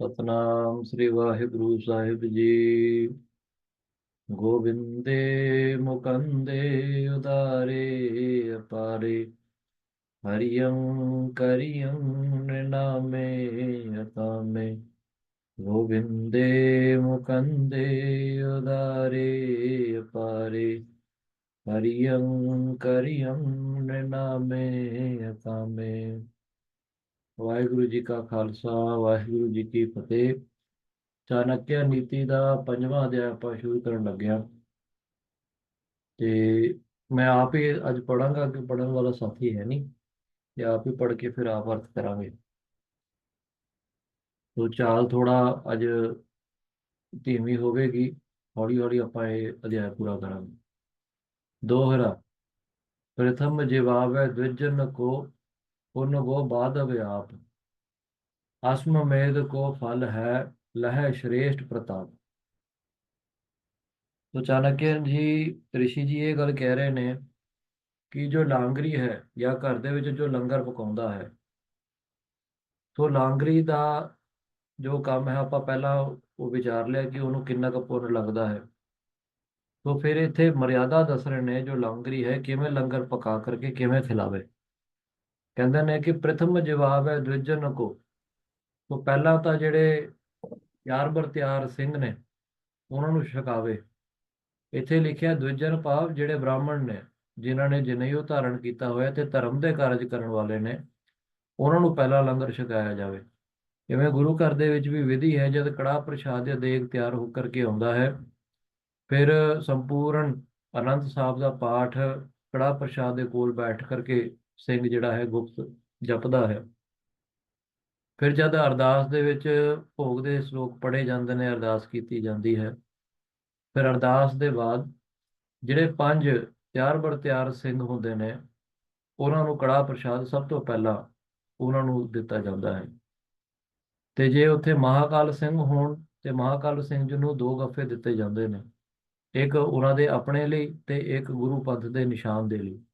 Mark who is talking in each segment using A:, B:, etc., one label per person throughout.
A: ਸਤਨਾਮ ਸ੍ਰੀ ਵਾਹਿਗੁਰੂ ਸਾਹਿਬ ਜੀ। ਗੋਬਿੰਦੇ ਮੁਕੰਦੇ ਉਦਾਰੇ ਅਪਾਰੇ, ਹਰਿਯੰ ਕਰਿਯੰ ਨਾਮੇ ਅਤਾਮੇ ਗੋਬਿੰਦੇ ਮੁਕੰਦੇ ਉਦਾਰੇ ਅਪਾਰੇ, ਹਰਿਯੰ ਕਰਿਯੰ ਨਾਮੇ ਅਤਾਮੇ ਵਾਹਿਗੁਰੂ ਜੀ ਕਾ ਖਾਲਸਾ, ਵਾਹਿਗੁਰੂ ਜੀ ਕੀ ਫਤਿਹ। ਚਾਣਕਿਆ ਨੀਤੀ ਦਾ ਪੰਜਵਾਂ ਅਧਿਆਇ ਆਪਾਂ ਸ਼ੁਰੂ ਕਰਨ ਲੱਗਿਆ ਤੇ ਮੈਂ ਆਪ ਹੀ ਅੱਜ ਪੜਾਂਗਾ ਕਿ ਪੜਨ ਵਾਲਾ ਸਾਥੀ ਹੈ ਨਹੀਂ। ਤੇ ਆਪ ਹੀ ਪੜ ਕੇ ਫਿਰ ਆਪ ਅਰਥ ਕਰਾਂਗੇ। ਤੋ ਚਾਲ ਥੋੜਾ ਅੱਜ ਧੀਮੀ ਹੋਵੇਗੀ। ਹੌਲੀ ਹੌਲੀ ਆਪਾਂ ਇਹ ਅਧਿਆਇ ਪੂਰਾ ਕਰਾਂਗੇ। ਦੋਹਰਾ, ਪ੍ਰਥਮ ਜਵਾਬ ਹੈ ਦਵਿਜਨ ਕੋ ਪੁਨ ਗੋ ਬਾਦ ਵਿਆਪ ਅਸਮ ਮੇਦ ਕੋ ਫਲ ਹੈ, ਲਹਿ ਸ਼੍ਰੇਸ਼ਟ ਪ੍ਰਤਾਪ। ਚਾਣਕਿਆ ਜੀ, ਰਿਸ਼ੀ ਜੀ ਇਹ ਗੱਲ ਕਹਿ ਰਹੇ ਨੇ ਕਿ ਜੋ ਲਾਂਗਰੀ ਹੈ ਜਾਂ ਘਰ ਦੇ ਵਿੱਚ ਜੋ ਲੰਗਰ ਪਕਾਉਂਦਾ ਹੈ, ਤੋ ਲਾਂਗਰੀ ਦਾ ਜੋ ਕੰਮ ਹੈ, ਆਪਾਂ ਪਹਿਲਾਂ ਉਹ ਵਿਚਾਰ ਲਿਆ ਕਿ ਉਹਨੂੰ ਕਿੰਨਾ ਕੁ ਪੁੰਨ ਲੱਗਦਾ ਹੈ। ਤੋ ਫਿਰ ਇੱਥੇ ਮਰਿਆਦਾ ਦੱਸ ਰਹੇ ਨੇ ਜੋ ਲਾਂਗਰੀ ਹੈ, ਕਿਵੇਂ ਲੰਗਰ ਪਕਾ ਕਰਕੇ ਕਿਵੇਂ ਖਿਲਾਵੇ। ਕਹਿੰਦੇ ਨੇ ਕਿ ਪ੍ਰਥਮ ਜਵਾਬ ਹੈ ਦ੍ਰਿਜਨ ਕੋ। ਤੋ ਪਹਿਲਾਂ ਤਾਂ ਜਿਹੜੇ ਯਾਰ ਬਰਤਿਆਰ ਸਿੰਘ ਨੇ, ਉਹਨਾਂ ਨੂੰ ਛਕਾਵੇ। ਇੱਥੇ ਲਿਖਿਆ ਦ੍ਰਿਜਨ ਭਾਵ ਜਿਹੜੇ ਬ੍ਰਾਹਮਣ ਨੇ, ਜਿਨ੍ਹਾਂ ਨੇ ਜਨੇਊ ਧਾਰਨ ਕੀਤਾ ਹੋਇਆ ਤੇ ਧਰਮ ਦੇ ਕਾਰਜ ਕਰਨ ਵਾਲੇ ਨੇ, ਉਹਨਾਂ ਨੂੰ ਪਹਿਲਾਂ ਲੰਗਰ ਛਕਾਇਆ ਜਾਵੇ। ਜਿਵੇਂ ਗੁਰੂ ਘਰ ਦੇ ਵਿੱਚ ਵੀ ਵਿਧੀ ਹੈ, ਜਦ ਕੜਾਹ ਪ੍ਰਸ਼ਾਦ ਦੇ ਦੇਗ ਤਿਆਰ ਹੋ ਕਰਕੇ ਆਉਂਦਾ ਹੈ, ਫਿਰ ਸੰਪੂਰਨ ਅਨੰਦ ਸਾਹਿਬ ਦਾ ਪਾਠ ਕੜਾਹ ਪ੍ਰਸ਼ਾਦ ਦੇ ਕੋਲ ਬੈਠ ਕਰਕੇ ਸਿੰਘ ਜਿਹੜਾ ਹੈ ਗੁਪਤ ਜਪਦਾ ਹੈ। ਫਿਰ ਜਦ ਅਰਦਾਸ ਦੇ ਵਿੱਚ ਭੋਗ ਦੇ ਸ਼ਲੋਕ ਪੜ੍ਹੇ ਜਾਂਦੇ ਨੇ, ਅਰਦਾਸ ਕੀਤੀ ਜਾਂਦੀ ਹੈ। ਫਿਰ ਅਰਦਾਸ ਦੇ ਬਾਅਦ ਜਿਹੜੇ ਪੰਜ ਤਿਆਰ ਬਰ ਤਿਆਰ ਸਿੰਘ ਹੁੰਦੇ ਨੇ, ਉਹਨਾਂ ਨੂੰ ਕੜਾਹ ਪ੍ਰਸ਼ਾਦ ਸਭ ਤੋਂ ਪਹਿਲਾਂ ਉਹਨਾਂ ਨੂੰ ਦਿੱਤਾ ਜਾਂਦਾ ਹੈ। ਤੇ ਜੇ ਉੱਥੇ ਮਹਾਕਾਲ ਸਿੰਘ ਹੋਣ, ਤੇ ਮਹਾਕਾਲ ਸਿੰਘ ਜੀ ਨੂੰ ਦੋ ਗੱਫੇ ਦਿੱਤੇ ਜਾਂਦੇ ਨੇ। ਇੱਕ ਉਹਨਾਂ ਦੇ ਆਪਣੇ ਲਈ ਤੇ ਇੱਕ ਗੁਰੂ ਪੰਥ ਦੇ ਨਿਸ਼ਾਨ ਦੇ ਲਈ।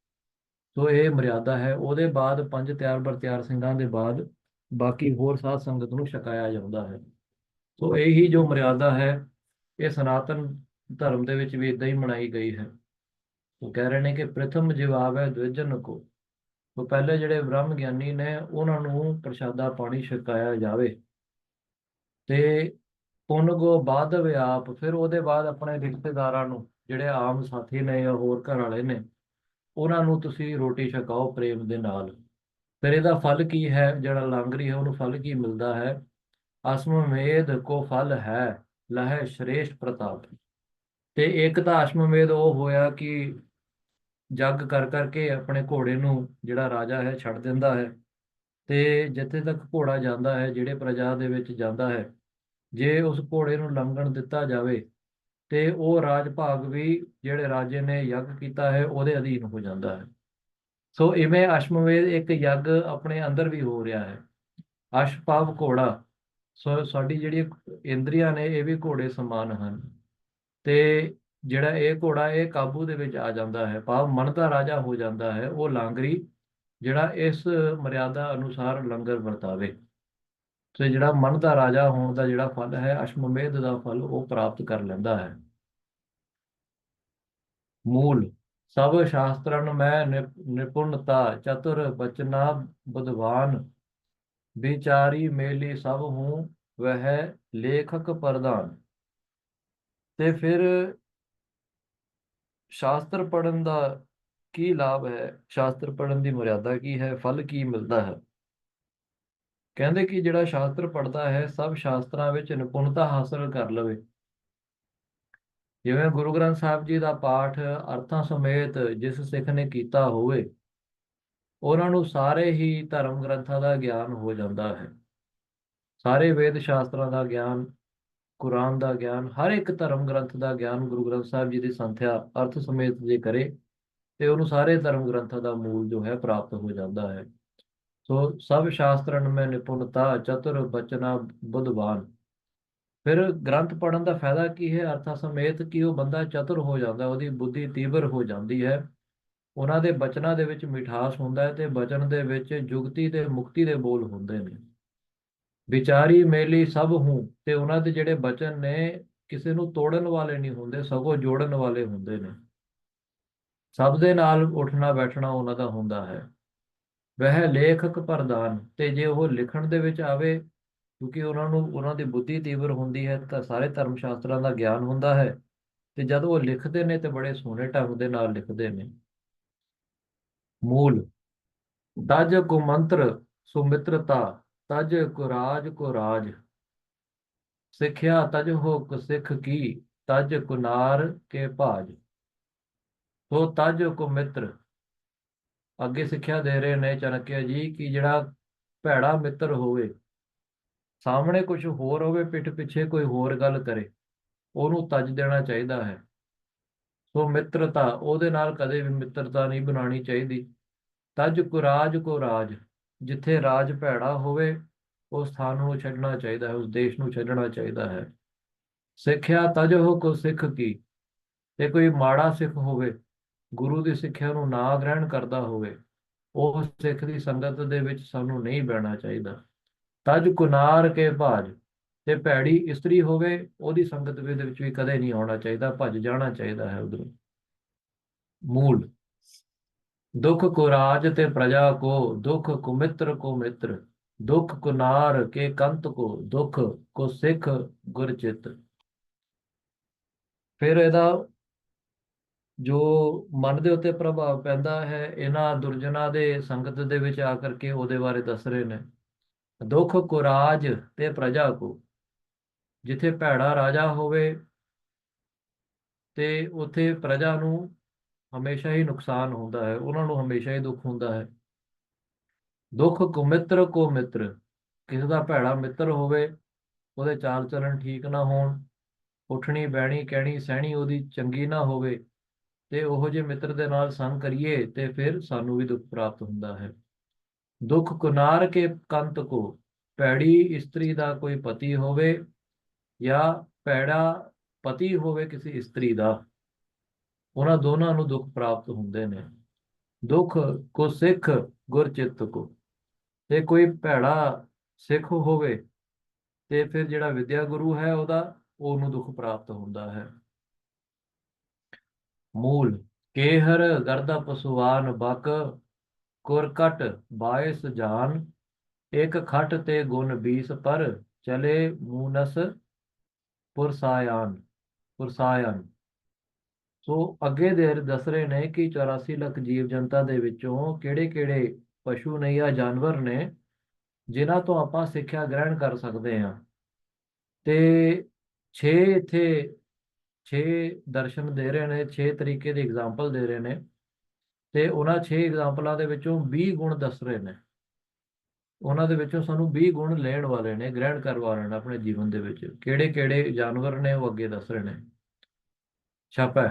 A: ਸੋ ਇਹ ਮਰਿਆਦਾ ਹੈ, ਉਹਦੇ ਬਾਅਦ ਪੰਜ ਤਿਆਰ ਬਰਤਿਆਰ ਸਿੰਘਾਂ ਦੇ ਬਾਅਦ ਬਾਕੀ ਹੋਰ ਸਾਧ ਸੰਗਤ ਨੂੰ ਛਕਾਇਆ ਜਾਂਦਾ ਹੈ। ਸੋ ਇਹੀ ਜੋ ਮਰਿਆਦਾ ਹੈ, ਇਹ ਸਨਾਤਨ ਧਰਮ ਦੇ ਵਿੱਚ ਵੀ ਇਦਾਂ ਹੀ ਮਨਾਈ ਗਈ ਹੈ। ਉਹ ਕਹਿ ਰਹੇ ਨੇ ਕਿ ਪ੍ਰਥਮ ਜਵਾਬ ਹੈ ਦਵਿਜਨ ਕੋ। ਉਹ ਪਹਿਲੇ ਜਿਹੜੇ ਬ੍ਰਹਮ ਗਿਆਨੀ ਨੇ, ਉਹਨਾਂ ਨੂੰ ਪ੍ਰਸ਼ਾਦਾ ਪਾਣੀ ਛਕਾਇਆ ਜਾਵੇ। ਤੇ ਪੁੰਨ ਗੋ ਬਾਦ ਵਿਆਪ ਫਿਰ ਉਹਦੇ ਬਾਅਦ ਆਪਣੇ ਰਿਸ਼ਤੇਦਾਰਾਂ ਨੂੰ, ਜਿਹੜੇ ਆਮ ਸਾਥੀ ਨੇ ਜਾਂ ਹੋਰ ਘਰ ਵਾਲੇ ਨੇ ਉਹਨਾਂ ਨੂੰ ਤੁਸੀਂ ਰੋਟੀ ਛਕਾਓ ਪ੍ਰੇਮ ਦੇ ਨਾਲ। ਫਿਰ ਇਹਦਾ ਫਲ ਕੀ ਹੈ? ਜਿਹੜਾ ਲਾਂਗਰੀ ਹੈ, ਉਹਨੂੰ ਫਲ ਕੀ ਮਿਲਦਾ ਹੈ? ਅਸਮਵੇਦ ਕੋ ਫਲ ਹੈ, ਲਹਿ ਸ਼੍ਰੇਸ਼ਟ ਪ੍ਰਤਾਪ। ਤੇ ਇੱਕ ਤਾਂ ਅਸ਼ਮਵੇਦ ਉਹ ਹੋਇਆ ਕਿ ਜੱਗ ਕਰ ਕਰਕੇ ਆਪਣੇ ਘੋੜੇ ਨੂੰ ਜਿਹੜਾ ਰਾਜਾ ਹੈ, ਛੱਡ ਦਿੰਦਾ ਹੈ। ਤੇ ਜਿੱਥੇ ਤੱਕ ਘੋੜਾ ਜਾਂਦਾ ਹੈ, ਜਿਹੜੇ ਪ੍ਰਜਾ ਦੇ ਵਿੱਚ ਜਾਂਦਾ ਹੈ, ਜੇ ਉਸ ਘੋੜੇ ਨੂੰ ਲੰਘਣ ਦਿੱਤਾ ਜਾਵੇ ਤੇ ਉਹ ਰਾਜ ਭਾਗ ਵੀ ਜਿਹੜੇ ਰਾਜੇ ਨੇ ਯੱਗ ਕੀਤਾ ਹੈ, ਉਹਦੇ ਅਧੀਨ ਹੋ ਜਾਂਦਾ ਹੈ। ਸੋ ਇਵੇਂ ਅਸ਼ਮਵੇਦ ਇੱਕ ਯੱਗ ਆਪਣੇ ਅੰਦਰ ਵੀ ਹੋ ਰਿਹਾ ਹੈ। ਅਸ਼ ਭਾਵ ਘੋੜਾ, ਸੋ ਸਾਡੀ ਜਿਹੜੀ ਇੰਦਰੀਆਂ ਨੇ, ਇਹ ਵੀ ਘੋੜੇ ਸਮਾਨ ਹਨ। ਤੇ ਜਿਹੜਾ ਇਹ ਘੋੜਾ, ਇਹ ਕਾਬੂ ਦੇ ਵਿੱਚ ਆ ਜਾਂਦਾ ਹੈ। ਭਾਵ ਮਨ ਦਾ ਰਾਜਾ ਹੋ ਜਾਂਦਾ ਹੈ, ਉਹ ਲਾਂਗਰੀ, ਜਿਹੜਾ ਇਸ ਮਰਿਆਦਾ ਅਨੁਸਾਰ ਲੰਗਰ ਵਰਤਾਵੇ। ਤੇ ਜਿਹੜਾ ਮਨ ਦਾ ਰਾਜਾ ਹੋਣ ਦਾ ਜਿਹੜਾ ਫਲ ਹੈ, ਅਸ਼ਮਮੇਧ ਦਾ ਫਲ ਉਹ ਪ੍ਰਾਪਤ ਕਰ ਲੈਂਦਾ ਹੈ। ਮੂਲ, ਸਭ ਸ਼ਾਸਤਰਨ ਮੈਂ ਨਿਪ- ਨਿਪੁੰਨਤਾ, ਚਤੁਰ, ਬਚਨਾ, ਬੁਧਵਾਨ, ਵਿਚਾਰੀ ਮੇਲੀ ਸਭ ਹੂੰ ਵਹਿ ਲੇਖਕ ਪ੍ਰਧਾਨ। ਤੇ ਫਿਰ ਸ਼ਾਸਤਰ ਪੜਨ ਦਾ ਕੀ ਲਾਭ ਹੈ? ਸ਼ਾਸਤਰ ਪੜਨ ਦੀ ਮਰਿਆਦਾ ਕੀ ਹੈ? ਫਲ ਕੀ ਮਿਲਦਾ ਹੈ? ਕਹਿੰਦੇ ਕਿ ਜਿਹੜਾ ਸ਼ਾਸਤਰ ਪੜਦਾ ਹੈ, ਸਭ ਸ਼ਾਸਤਰਾਂ ਵਿੱਚ ਨਿਪੁੰਨਤਾ ਹਾਸਲ ਕਰ ਲਵੇ। ਜਿਵੇਂ ਗੁਰੂ ਗ੍ਰੰਥ ਸਾਹਿਬ ਜੀ ਦਾ ਪਾਠ, ਅਰਥਾਂ ਸਮੇਤ ਜਿਸ ਸਿੱਖ ਨੇ ਕੀਤਾ ਹੋਵੇ, ਉਹਨਾਂ ਨੂੰ ਸਾਰੇ ਹੀ ਧਰਮ ਗ੍ਰੰਥਾਂ ਦਾ ਗਿਆਨ ਹੋ ਜਾਂਦਾ ਹੈ। ਸਾਰੇ ਵੇਦ ਸ਼ਾਸਤਰਾਂ ਦਾ ਗਿਆਨ, ਕੁਰਾਨ ਦਾ ਗਿਆਨ, ਹਰ ਇੱਕ ਧਰਮ ਗ੍ਰੰਥ ਦਾ ਗਿਆਨ ਗੁਰੂ ਗ੍ਰੰਥ ਸਾਹਿਬ ਜੀ ਦੀ ਸੰਥਿਆ, ਅਰਥ ਸਮੇਤ ਜੇ ਕਰੇ, ਤੇ ਉਹਨੂੰ ਸਾਰੇ ਧਰਮ ਗ੍ਰੰਥਾਂ ਦਾ ਮੂਲ ਜੋ ਹੈ, ਪ੍ਰਾਪਤ ਹੋ ਜਾਂਦਾ ਹੈ। ਸੋ ਸਭ ਸ਼ਾਸਤਰਨ ਮੈਂ ਨਿਪੁੰਨਤਾ, ਚਤੁਰ ਬਚਨਾ ਬੁੱਧਵਾਨ ਫਿਰ ਗ੍ਰੰਥ ਪੜਨ ਦਾ ਫਾਇਦਾ ਕੀ ਹੈ? ਅਰਥਾਂ ਸਮੇਤ ਕਿ ਉਹ ਬੰਦਾ ਚਤੁਰ ਹੋ ਜਾਂਦਾ, ਉਹਦੀ ਬੁੱਧੀ ਤੀਬਰ ਹੋ ਜਾਂਦੀ ਹੈ। ਉਹਨਾਂ ਦੇ ਬਚਨਾਂ ਦੇ ਵਿੱਚ ਮਿਠਾਸ ਹੁੰਦਾ ਹੈ ਤੇ ਬਚਨ ਦੇ ਵਿੱਚ ਜੁਗਤੀ ਤੇ ਮੁਕਤੀ ਦੇ ਬੋਲ ਹੁੰਦੇ ਨੇ। ਵਿਚਾਰੀ, ਮੇਲੀ ਸਭ ਹੂੰ ਤੇ ਉਹਨਾਂ ਦੇ ਜਿਹੜੇ ਬਚਨ ਨੇ ਕਿਸੇ ਨੂੰ ਤੋੜਨ ਵਾਲੇ ਨਹੀਂ ਹੁੰਦੇ, ਸਗੋਂ ਜੋੜਨ ਵਾਲੇ ਹੁੰਦੇ ਨੇ। ਸਭ ਦੇ ਨਾਲ ਉੱਠਣਾ ਬੈਠਣਾ ਉਹਨਾਂ ਦਾ ਹੁੰਦਾ ਹੈ। ਵਹਿ ਲੇਖਕ ਪ੍ਰਦਾਨ ਤੇ ਜੇ ਉਹ ਲਿਖਣ ਦੇ ਵਿੱਚ ਆਵੇ, ਕਿਉਂਕਿ ਉਹਨਾਂ ਨੂੰ, ਉਹਨਾਂ ਦੀ ਬੁੱਧੀ ਤੀਵਰ ਹੁੰਦੀ ਹੈ, ਤਾਂ ਸਾਰੇ ਧਰਮ ਸ਼ਾਸਤਰਾਂ ਦਾ ਗਿਆਨ ਹੁੰਦਾ ਹੈ। ਤੇ ਜਦ ਉਹ ਲਿਖਦੇ ਨੇ, ਤੇ ਬੜੇ ਸੋਹਣੇ ਢੰਗ ਦੇ ਨਾਲ ਲਿਖਦੇ ਨੇ। ਮੂਲ, ਤਜ ਕੋ ਮੰਤਰ ਸੁਮਿਤਰਤਾ, ਤਜ ਕੋ ਰਾਜ ਕੋ ਰਾਜ। ਸਿੱਖਿਆ ਤਜ ਹੋ ਕੁ ਸਿੱਖ ਕੀ, ਤਜ ਕੁਨਾਰ ਕੇ ਭਾਜ। ਸੋ ਤਜ ਕੋ ਮਿੱਤਰ ਅੱਗੇ ਸਿੱਖਿਆ ਦੇ ਰਹੇ ਨੇ ਚਣਕਿਆ ਜੀ ਕਿ ਜਿਹੜਾ ਭੈੜਾ ਮਿੱਤਰ ਹੋਵੇ, ਸਾਹਮਣੇ ਕੁਝ ਹੋਰ ਹੋਵੇ, ਪਿੱਠ ਪਿੱਛੇ ਕੋਈ ਹੋਰ ਗੱਲ ਕਰੇ, ਉਹਨੂੰ ਤੱਜ ਦੇਣਾ ਚਾਹੀਦਾ ਹੈ। ਸੋ ਮਿੱਤਰਤਾ, ਉਹਦੇ ਨਾਲ ਕਦੇ ਵੀ ਮਿੱਤਰਤਾ ਨਹੀਂ ਬਣਾਉਣੀ ਚਾਹੀਦੀ। ਤਜ ਕੋ ਰਾਜ ਕੋ ਰਾਜ, ਜਿੱਥੇ ਰਾਜ ਭੈੜਾ ਹੋਵੇ ਉਸ ਸਥਾਨ ਨੂੰ ਛੱਡਣਾ ਚਾਹੀਦਾ ਹੈ, ਉਸ ਦੇਸ਼ ਨੂੰ ਛੱਡਣਾ ਚਾਹੀਦਾ ਹੈ। ਸਿੱਖਿਆ ਤਜ ਹੋ ਕੋ ਸਿੱਖ ਕੀ, ਤੇ ਕੋਈ ਮਾੜਾ ਸਿੱਖ ਹੋਵੇ ਗੁਰੂ ਦੀ ਸਿੱਖਿਆ ਨੂੰ ਨਾ ਗ੍ਰਹਿਣ ਕਰਦਾ ਹੋਵੇ, ਉਹ ਸਿੱਖ ਦੀ ਸੰਗਤ ਦੇ ਵਿੱਚ ਸਾਨੂੰ ਨਹੀਂ ਬਹਿਣਾ ਚਾਹੀਦਾ। ਤਜ ਕੁਨਾਰ ਕੇ ਭਾਜ, ਤੇ ਭੈੜੀ ਇਸਤਰੀ ਹੋਵੇ, ਉਹਦੀ ਸੰਗਤ ਦੇ ਵਿੱਚ ਵੀ ਕਦੇ ਨਹੀਂ ਆਉਣਾ ਚਾਹੀਦਾ, ਭੱਜ ਜਾਣਾ ਚਾਹੀਦਾ ਹੈ ਉਧਰੋਂ। ਮੂਲ, ਦੁੱਖ ਕੋ ਰਾਜ ਤੇ ਪ੍ਰਜਾ ਕੋ, ਦੁੱਖ ਕੋ ਮਿੱਤਰ ਕੋ ਮਿੱਤਰ, ਦੁੱਖ ਕੁਨਾਰ ਕੇ ਕੰਤ ਕੋ, ਦੁੱਖ ਕੋ ਸਿੱਖ ਗੁਰਚਿਤ। ਫਿਰ ਇਹਦਾ ਜੋ ਮਨ ਦੇ ਉੱਤੇ ਪ੍ਰਭਾਵ ਪੈਂਦਾ ਹੈ, ਇਹਨਾਂ ਦੁਰਜਨਾਂ ਦੇ ਸੰਗਤ ਦੇ ਵਿੱਚ ਆ ਕਰਕੇ ਉਹਦੇ ਬਾਰੇ ਦੱਸ ਰਹੇ ਨੇ। ਦੁੱਖ ਕੋ ਰਾਜ ਤੇ ਪ੍ਰਜਾ ਕੋ, ਜਿੱਥੇ ਭੈੜਾ ਰਾਜਾ ਹੋਵੇ ਤੇ ਉੱਥੇ ਪ੍ਰਜਾ ਨੂੰ ਹਮੇਸ਼ਾ ਹੀ ਨੁਕਸਾਨ ਹੁੰਦਾ ਹੈ, ਉਹਨਾਂ ਨੂੰ ਹਮੇਸ਼ਾ ਹੀ ਦੁੱਖ ਹੁੰਦਾ ਹੈ। ਦੁੱਖ ਕੋ ਮਿੱਤਰ ਕੋ ਮਿੱਤਰ, ਕਿਸੇ ਦਾ ਭੈੜਾ ਮਿੱਤਰ ਹੋਵੇ, ਉਹਦੇ ਚਾਲ ਚਲਣ ਠੀਕ ਨਾ ਹੋਣ, ਉੱਠਣੀ, ਬਹਿਣੀ, ਕਹਿਣੀ, ਸਹਿਣੀ ਉਹਦੀ ਚੰਗੀ ਨਾ ਹੋਵੇ ਤੇ ਉਹੋ ਜਿਹੇ ਮਿੱਤਰ ਦੇ ਨਾਲ ਸੰਗ ਕਰੀਏ ਤੇ ਫਿਰ ਸਾਨੂੰ ਵੀ ਦੁੱਖ ਪ੍ਰਾਪਤ ਹੁੰਦਾ ਹੈ। ਦੁੱਖ ਕੁਨਾਰ ਕੇ ਕੰਤ ਕੋ, ਭੈੜੀ ਇਸਤਰੀ ਦਾ ਕੋਈ ਪਤੀ ਹੋਵੇ ਜਾਂ ਭੈੜਾ ਪਤੀ ਹੋਵੇ ਕਿਸੇ ਇਸਤਰੀ ਦਾ, ਉਹਨਾਂ ਦੋਨਾਂ ਨੂੰ ਦੁੱਖ ਪ੍ਰਾਪਤ ਹੁੰਦੇ ਨੇ। ਦੁੱਖ ਕੋ ਸਿੱਖ ਗੁਰਚਿੱਤ ਕੋ, ਤੇ ਕੋਈ ਭੈੜਾ ਸਿੱਖ ਹੋਵੇ ਤੇ ਫਿਰ ਜਿਹੜਾ ਵਿਦਿਆ ਗੁਰੂ ਹੈ ਉਹਦਾ, ਉਹਨੂੰ ਦੁੱਖ ਪ੍ਰਾਪਤ ਹੁੰਦਾ ਹੈ। ਮੂਲ, ਕੇਹਰ ਗਰਦਾ ਪਸੁਵਾਨ ਬਕ ਕੁਰਕਟ ਬਾਇਸ ਜਾਨ, ਇੱਕ ਖਟ ਤੇ ਗੁਣ 20 ਪਰ, ਚਲੇ ਮੂਨਸ ਪੁਰਸਾਇਨ ਪੁਰਸਾਇਨ ਸੋ ਅੱਗੇ ਦੇ ਦੱਸ ਰਹੇ ਨੇ ਕਿ 84 ਲੱਖ ਜੀਵ ਜਨਤਾ ਦੇ ਵਿੱਚੋਂ ਕਿਹੜੇ-ਕਿਹੜੇ ਪਸ਼ੂ ਨੇ ਜਾਂ ਜਾਨਵਰ ਨੇ, ਜਿਨ੍ਹਾਂ ਤੋਂ ਆਪਾਂ ਸਿੱਖਿਆ ਗ੍ਰਹਿਣ ਕਰ ਸਕਦੇ ਹਾਂ। ਤੇ 6 ਇੱਥੇ 6 ਦਰਸ਼ਨ ਦੇ ਰਹੇ ਨੇ 6 ਤਰੀਕੇ ਦੇ ਐਗਜ਼ਾਮਪਲ ਦੇ ਰਹੇ ਨੇ ਤੇ ਉਹਨਾਂ 6 ਐਗਜ਼ਾਮਪਲਾਂ ਦੇ ਵਿੱਚੋਂ 20 ਗੁਣ ਦੱਸ ਰਹੇ ਨੇ। ਉਹਨਾਂ ਦੇ ਵਿੱਚੋਂ ਸਾਨੂੰ 20 ਗੁਣ ਲੈਣ ਵਾਲੇ ਨੇ, ਗ੍ਰਹਿਣ ਕਰਵਾ ਰਹੇ ਨੇ ਆਪਣੇ ਜੀਵਨ ਦੇ ਵਿੱਚ। ਕਿਹੜੇ ਕਿਹੜੇ ਜਾਨਵਰ ਨੇ ਉਹ ਅੱਗੇ ਦੱਸ ਰਹੇ ਨੇ। ਛਾਪੈ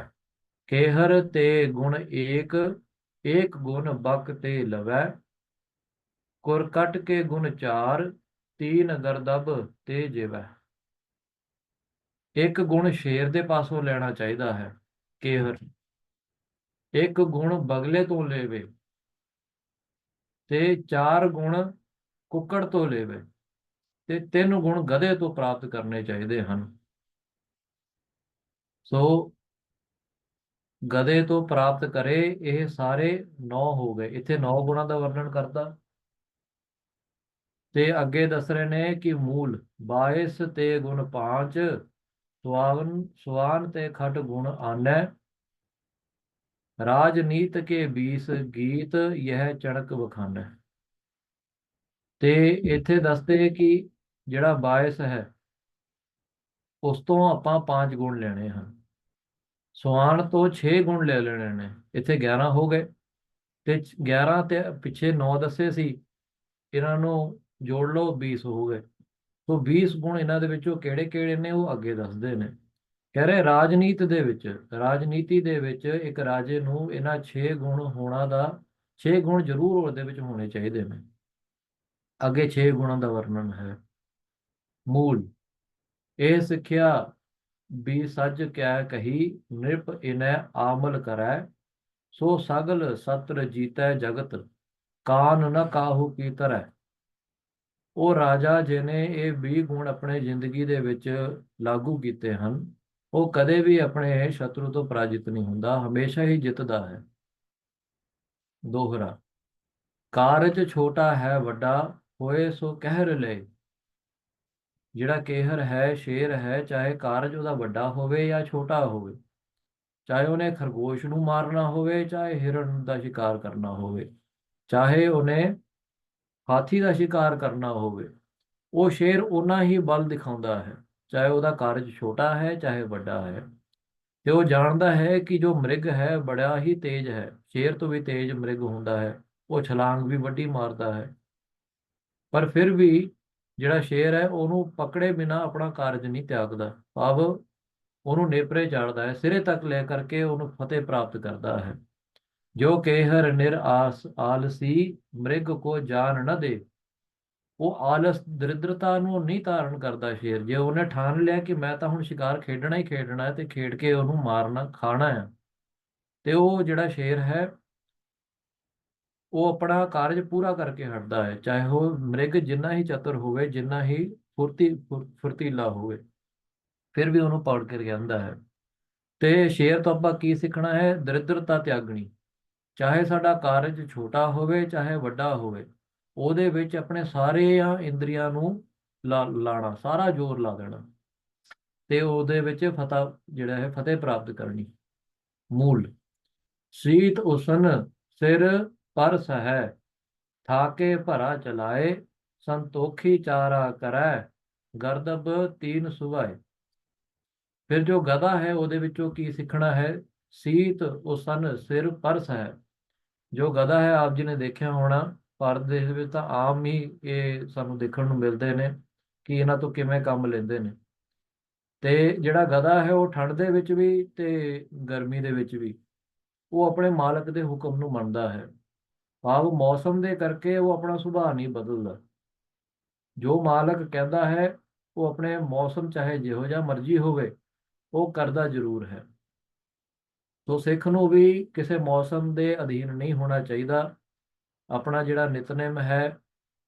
A: ਕੇਹਰ ਤੇ ਗੁਣ ਏਕ ਏਕ ਗੁਣ ਬਕ ਤੇ ਲਵੈ, ਕੁਰ ਕਟ ਕੇ ਗੁਣ ਚਾਰ, ਤੀਨ ਗਰਦਬ ਤੇ ਜਿਵੈ। ਇੱਕ ਗੁਣ ਸ਼ੇਰ ਦੇ ਪਾਸੋਂ ਲੈਣਾ ਚਾਹੀਦਾ ਹੈ, ਕੇਹਰ। ਇੱਕ ਗੁਣ ਬਗਲੇ ਤੋਂ ਲੈਵੇ ਤੇ ਚਾਰ ਗੁਣ ਕੁੱਕੜ ਤੋਂ ਲੈਵੇ ਤੇ ਤਿੰਨ ਗੁਣ ਗਧੇ ਤੋਂ ਪ੍ਰਾਪਤ ਕਰਨੇ ਚਾਹੀਦੇ ਹਨ। ਸੋ ਗਧੇ ਤੋਂ ਪ੍ਰਾਪਤ ਕਰੇ ਇਹ ਸਾਰੇ 9 ਹੋ ਗਏ। ਇੱਥੇ 9 ਗੁਣਾਂ ਦਾ ਵਰਣਨ ਕਰਦਾ ਤੇ ਅੱਗੇ ਦੱਸ ਰਹੇ ਨੇ ਕਿ ਮੂਲ 22 ਤੇ ਗੁਣ 5 ਸੁਆਨ ਸੁਆਨ ਤੇ ਖਟ ਗੁਣ ਆਨੈ। ਰਾਜਨੀਤ ਕੇ ਬੀਸ ਗੀਤ ਇਹ ਚਣਕ ਵਖਾਨੈ। ਤੇ ਇੱਥੇ ਦੱਸਦੇ ਕਿ ਜਿਹੜਾ 22 ਹੈ, ਉਸ ਤੋਂ ਆਪਾਂ ਪੰਜ ਗੁਣ ਲੈਣੇ ਹਨ। ਸੁਆਨ ਤੋਂ 6 ਗੁਣ ਲੈ ਲੈਣੇ ਨੇ। ਇੱਥੇ 11 ਹੋ ਗਏ। ਤੇ 11 ਤੇ ਪਿੱਛੇ 9 ਦੱਸੇ ਸੀ। ਇਹਨਾਂ ਨੂੰ ਜੋੜ ਲਓ 20 ਹੋ ਗਏ। ਸੋ 20 ਗੁਣ ਇਹਨਾਂ ਦੇ ਵਿੱਚੋਂ ਕਿਹੜੇ-ਕਿਹੜੇ ਨੇ, ਉਹ ਅੱਗੇ ਦੱਸਦੇ ਨੇ। ਕਹਿ ਰਹੇ, ਰਾਜਨੀਤੀ ਦੇ ਵਿੱਚ, ਰਾਜਨੀਤੀ ਦੇ ਵਿੱਚ ਇੱਕ ਰਾਜੇ ਨੂੰ ਇਹਨਾਂ 6 ਗੁਣ ਹੋਣਾ ਦਾ 6 ਗੁਣ ਜ਼ਰੂਰ ਉਹਦੇ ਵਿੱਚ ਹੋਣੇ ਚਾਹੀਦੇ ਨੇ। ਅੱਗੇ 6 ਗੁਣਾਂ ਦਾ ਵਰਣਨ ਹੈ। ਮੂਲ, ਇਹ ਸਿੱਖਿਆ ਵੀ ਸੱਜ ਕਿਆ ਕਹੀ, ਨਿਰਪ ਇਨੈ ਆਮਲ ਕਰੈ, ਸੋ ਸਗਲ ਸਤਰ ਜੀਤੈ ਜਗਤ, ਕਾਨ ਨ ਕਾਹੂ ਕੀ ਤਰੈ। ਉਹ ਰਾਜਾ ਜਿਹਨੇ ਇਹ 20 ਗੁਣ ਆਪਣੇ ਜ਼ਿੰਦਗੀ ਦੇ ਵਿੱਚ ਲਾਗੂ ਕੀਤੇ ਹਨ, ਉਹ ਕਦੇ ਵੀ ਆਪਣੇ ਸ਼ਤਰੂ ਤੋਂ ਪਰਾਜਿਤ ਨਹੀਂ ਹੁੰਦਾ, ਹਮੇਸ਼ਾ ਹੀ ਜਿੱਤਦਾ ਹੈ। ਦੋਹਰਾ, ਕਾਰਜ ਛੋਟਾ ਹੈ, ਵੱਡਾ ਹੋਏ ਸੋ ਕਹਿਰ ਲੈ। ਜਿਹੜਾ ਕੇਹਰ ਹੈ, ਸ਼ੇਰ ਹੈ, ਚਾਹੇ ਕਾਰਜ ਉਹਦਾ ਵੱਡਾ ਹੋਵੇ ਜਾਂ ਛੋਟਾ ਹੋਵੇ, ਚਾਹੇ ਉਹਨੇ ਖਰਗੋਸ਼ ਨੂੰ ਮਾਰਨਾ ਹੋਵੇ, ਚਾਹੇ ਹਿਰਨ ਦਾ ਸ਼ਿਕਾਰ ਕਰਨਾ ਹੋਵੇ, ਚਾਹੇ ਉਹਨੇ ਹਾਥੀ ਦਾ ਸ਼ਿਕਾਰ ਕਰਨਾ ਹੋਵੇ, ਉਹ ਸ਼ੇਰ ਉਨਾ ਹੀ ਬਲ ਦਿਖਾਉਂਦਾ ਹੈ, ਚਾਹੇ ਉਹਦਾ ਕਾਰਜ ਛੋਟਾ ਹੈ, ਚਾਹੇ ਵੱਡਾ ਹੈ। ਤੇ ਉਹ ਜਾਣਦਾ ਹੈ ਕਿ ਜੋ ਮ੍ਰਿਗ ਹੈ, ਬੜਾ ਹੀ ਤੇਜ਼ ਹੈ, ਸ਼ੇਰ ਤੋਂ ਵੀ ਤੇਜ਼ ਮ੍ਰਿਗ ਹੁੰਦਾ ਹੈ, ਉਹ ਛਲਾਂਗ ਵੀ ਵੱਡੀ ਮਾਰਦਾ ਹੈ। ਪਰ ਫਿਰ ਵੀ ਜਿਹੜਾ ਸ਼ੇਰ ਹੈ, ਉਹਨੂੰ ਪਕੜੇ ਬਿਨਾ ਆਪਣਾ ਕਾਰਜ ਨਹੀਂ ਤਿਆਗਦਾ, ਭਾਵ ਉਹਨੂੰ ਨੇਪਰੇ ਚਾੜਦਾ ਹੈ, ਸਿਰੇ ਤੱਕ ਲੈ ਕਰਕੇ ਉਹਨੂੰ ਫਤਿਹ ਪ੍ਰਾਪਤ ਕਰਦਾ ਹੈ। ਜੋ ਕੇਹਰ ਨਿਰ ਆਸ ਆਲਸੀ ਮ੍ਰਿਗ ਕੋ ਜਾਨ ਨਾ ਦੇ। ਉਹ ਆਲਸ ਦਰਿਦਰਤਾ ਨੂੰ ਨਹੀਂ ਧਾਰਨ ਕਰਦਾ ਸ਼ੇਰ। ਜੇ ਉਹਨੇ ਠਾਣ ਲਿਆ ਕਿ ਮੈਂ ਤਾਂ ਹੁਣ ਸ਼ਿਕਾਰ ਖੇਡਣਾ ਹੀ ਖੇਡਣਾ ਹੈ ਤੇ ਖੇਡ ਕੇ ਉਹਨੂੰ ਮਾਰਨਾ, ਖਾਣਾ ਹੈ। ਤੇ ਉਹ ਜਿਹੜਾ ਸ਼ੇਰ ਹੈ, ਉਹ ਆਪਣਾ ਕਾਰਜ ਪੂਰਾ ਕਰਕੇ ਹਟਦਾ ਹੈ। ਚਾਹੇ ਉਹ ਮ੍ਰਿਗ ਜਿੰਨਾ ਹੀ ਚਤੁਰ ਹੋਵੇ, ਜਿੰਨਾ ਹੀ ਫੁਰਤੀ ਫੁਰਤੀਲਾ ਹੋਵੇ, ਫਿਰ ਵੀ ਉਹਨੂੰ ਪਕੜ ਕੇ ਜਾਂਦਾ ਹੈ। ਤੇ ਸ਼ੇਰ ਤੋਂ ਆਪਾਂ ਕੀ ਸਿੱਖਣਾ ਹੈ? ਦਰਿਦਰਤਾ ਤਿਆਗਣੀ। ਚਾਹੇ ਸਾਡਾ ਕਾਰਜ ਛੋਟਾ ਹੋਵੇ, ਚਾਹੇ ਵੱਡਾ ਹੋਵੇ, ਉਹਦੇ ਵਿੱਚ ਆਪਣੇ ਸਾਰੀਆਂ ਇੰਦਰੀਆਂ ਨੂੰ ਲਾ- ਲਾਣਾ, ਸਾਰਾ ਜ਼ੋਰ ਲਾ ਦੇਣਾ। ਤੇ ਉਹਦੇ ਵਿੱਚ ਫਤਹ ਜਿਹੜਾ ਹੈ ਫਤਿਹ ਪ੍ਰਾਪਤ ਕਰਨੀ। ਮੂਲ, ਸੀਤ ਉਸਨ ਸਿਰ ਪਰ ਸਹੈ, ਥਾਕੇ ਭਰਾ ਚਲਾਏ, ਸੰਤੋਖੀ ਚਾਰਾ ਕਰੈ, ਗਰਦਬ ਤੀਨ ਸੁਭਾਏ ਫਿਰ ਜੋ ਗਧਾ ਹੈ, ਉਹਦੇ ਵਿੱਚੋਂ ਕੀ ਸਿੱਖਣਾ ਹੈ? ਸੀਤ ਉਹ ਸਨ ਸਿਰ ਪਰਸ ਹੈ ਜੋ ਗਧਾ ਹੈ ਆਪ ਜੀ ਨੇ ਦੇਖਿਆ ਹੋਣਾ, ਭਾਰਤ ਦੇਸ਼ ਵਿੱਚ ਤਾਂ ਆਮ ਹੀ ਇਹ ਸਾਨੂੰ ਦੇਖਣ ਨੂੰ ਮਿਲਦੇ ਨੇ ਕਿ ਇਹਨਾਂ ਤੋਂ ਕਿਵੇਂ ਕੰਮ ਲੈਂਦੇ ਨੇ। ਤੇ ਜਿਹੜਾ ਗਧਾ ਹੈ ਉਹ ਠੰਡ ਦੇ ਵਿੱਚ ਵੀ ਤੇ ਗਰਮੀ ਦੇ ਵਿੱਚ ਵੀ, ਉਹ ਆਪਣੇ ਮਾਲਕ ਦੇ ਹੁਕਮ ਨੂੰ ਮੰਨਦਾ ਹੈ। ਭਾਵ ਮੌਸਮ ਦੇ ਕਰਕੇ ਉਹ ਆਪਣਾ ਸੁਭਾਅ ਨਹੀਂ ਬਦਲਦਾ। ਜੋ ਮਾਲਕ ਕਹਿੰਦਾ ਹੈ, ਉਹ ਆਪਣੇ ਮੌਸਮ ਚਾਹੇ ਜਿਹੋ ਜਿਹਾ ਮਰਜ਼ੀ ਹੋਵੇ, ਉਹ ਕਰਦਾ ਜ਼ਰੂਰ ਹੈ। ਸੋ ਸਿੱਖ ਨੂੰ ਵੀ ਕਿਸੇ ਮੌਸਮ ਦੇ ਅਧੀਨ ਨਹੀਂ ਹੋਣਾ ਚਾਹੀਦਾ। ਆਪਣਾ ਜਿਹੜਾ ਨਿਤਨੇਮ ਹੈ,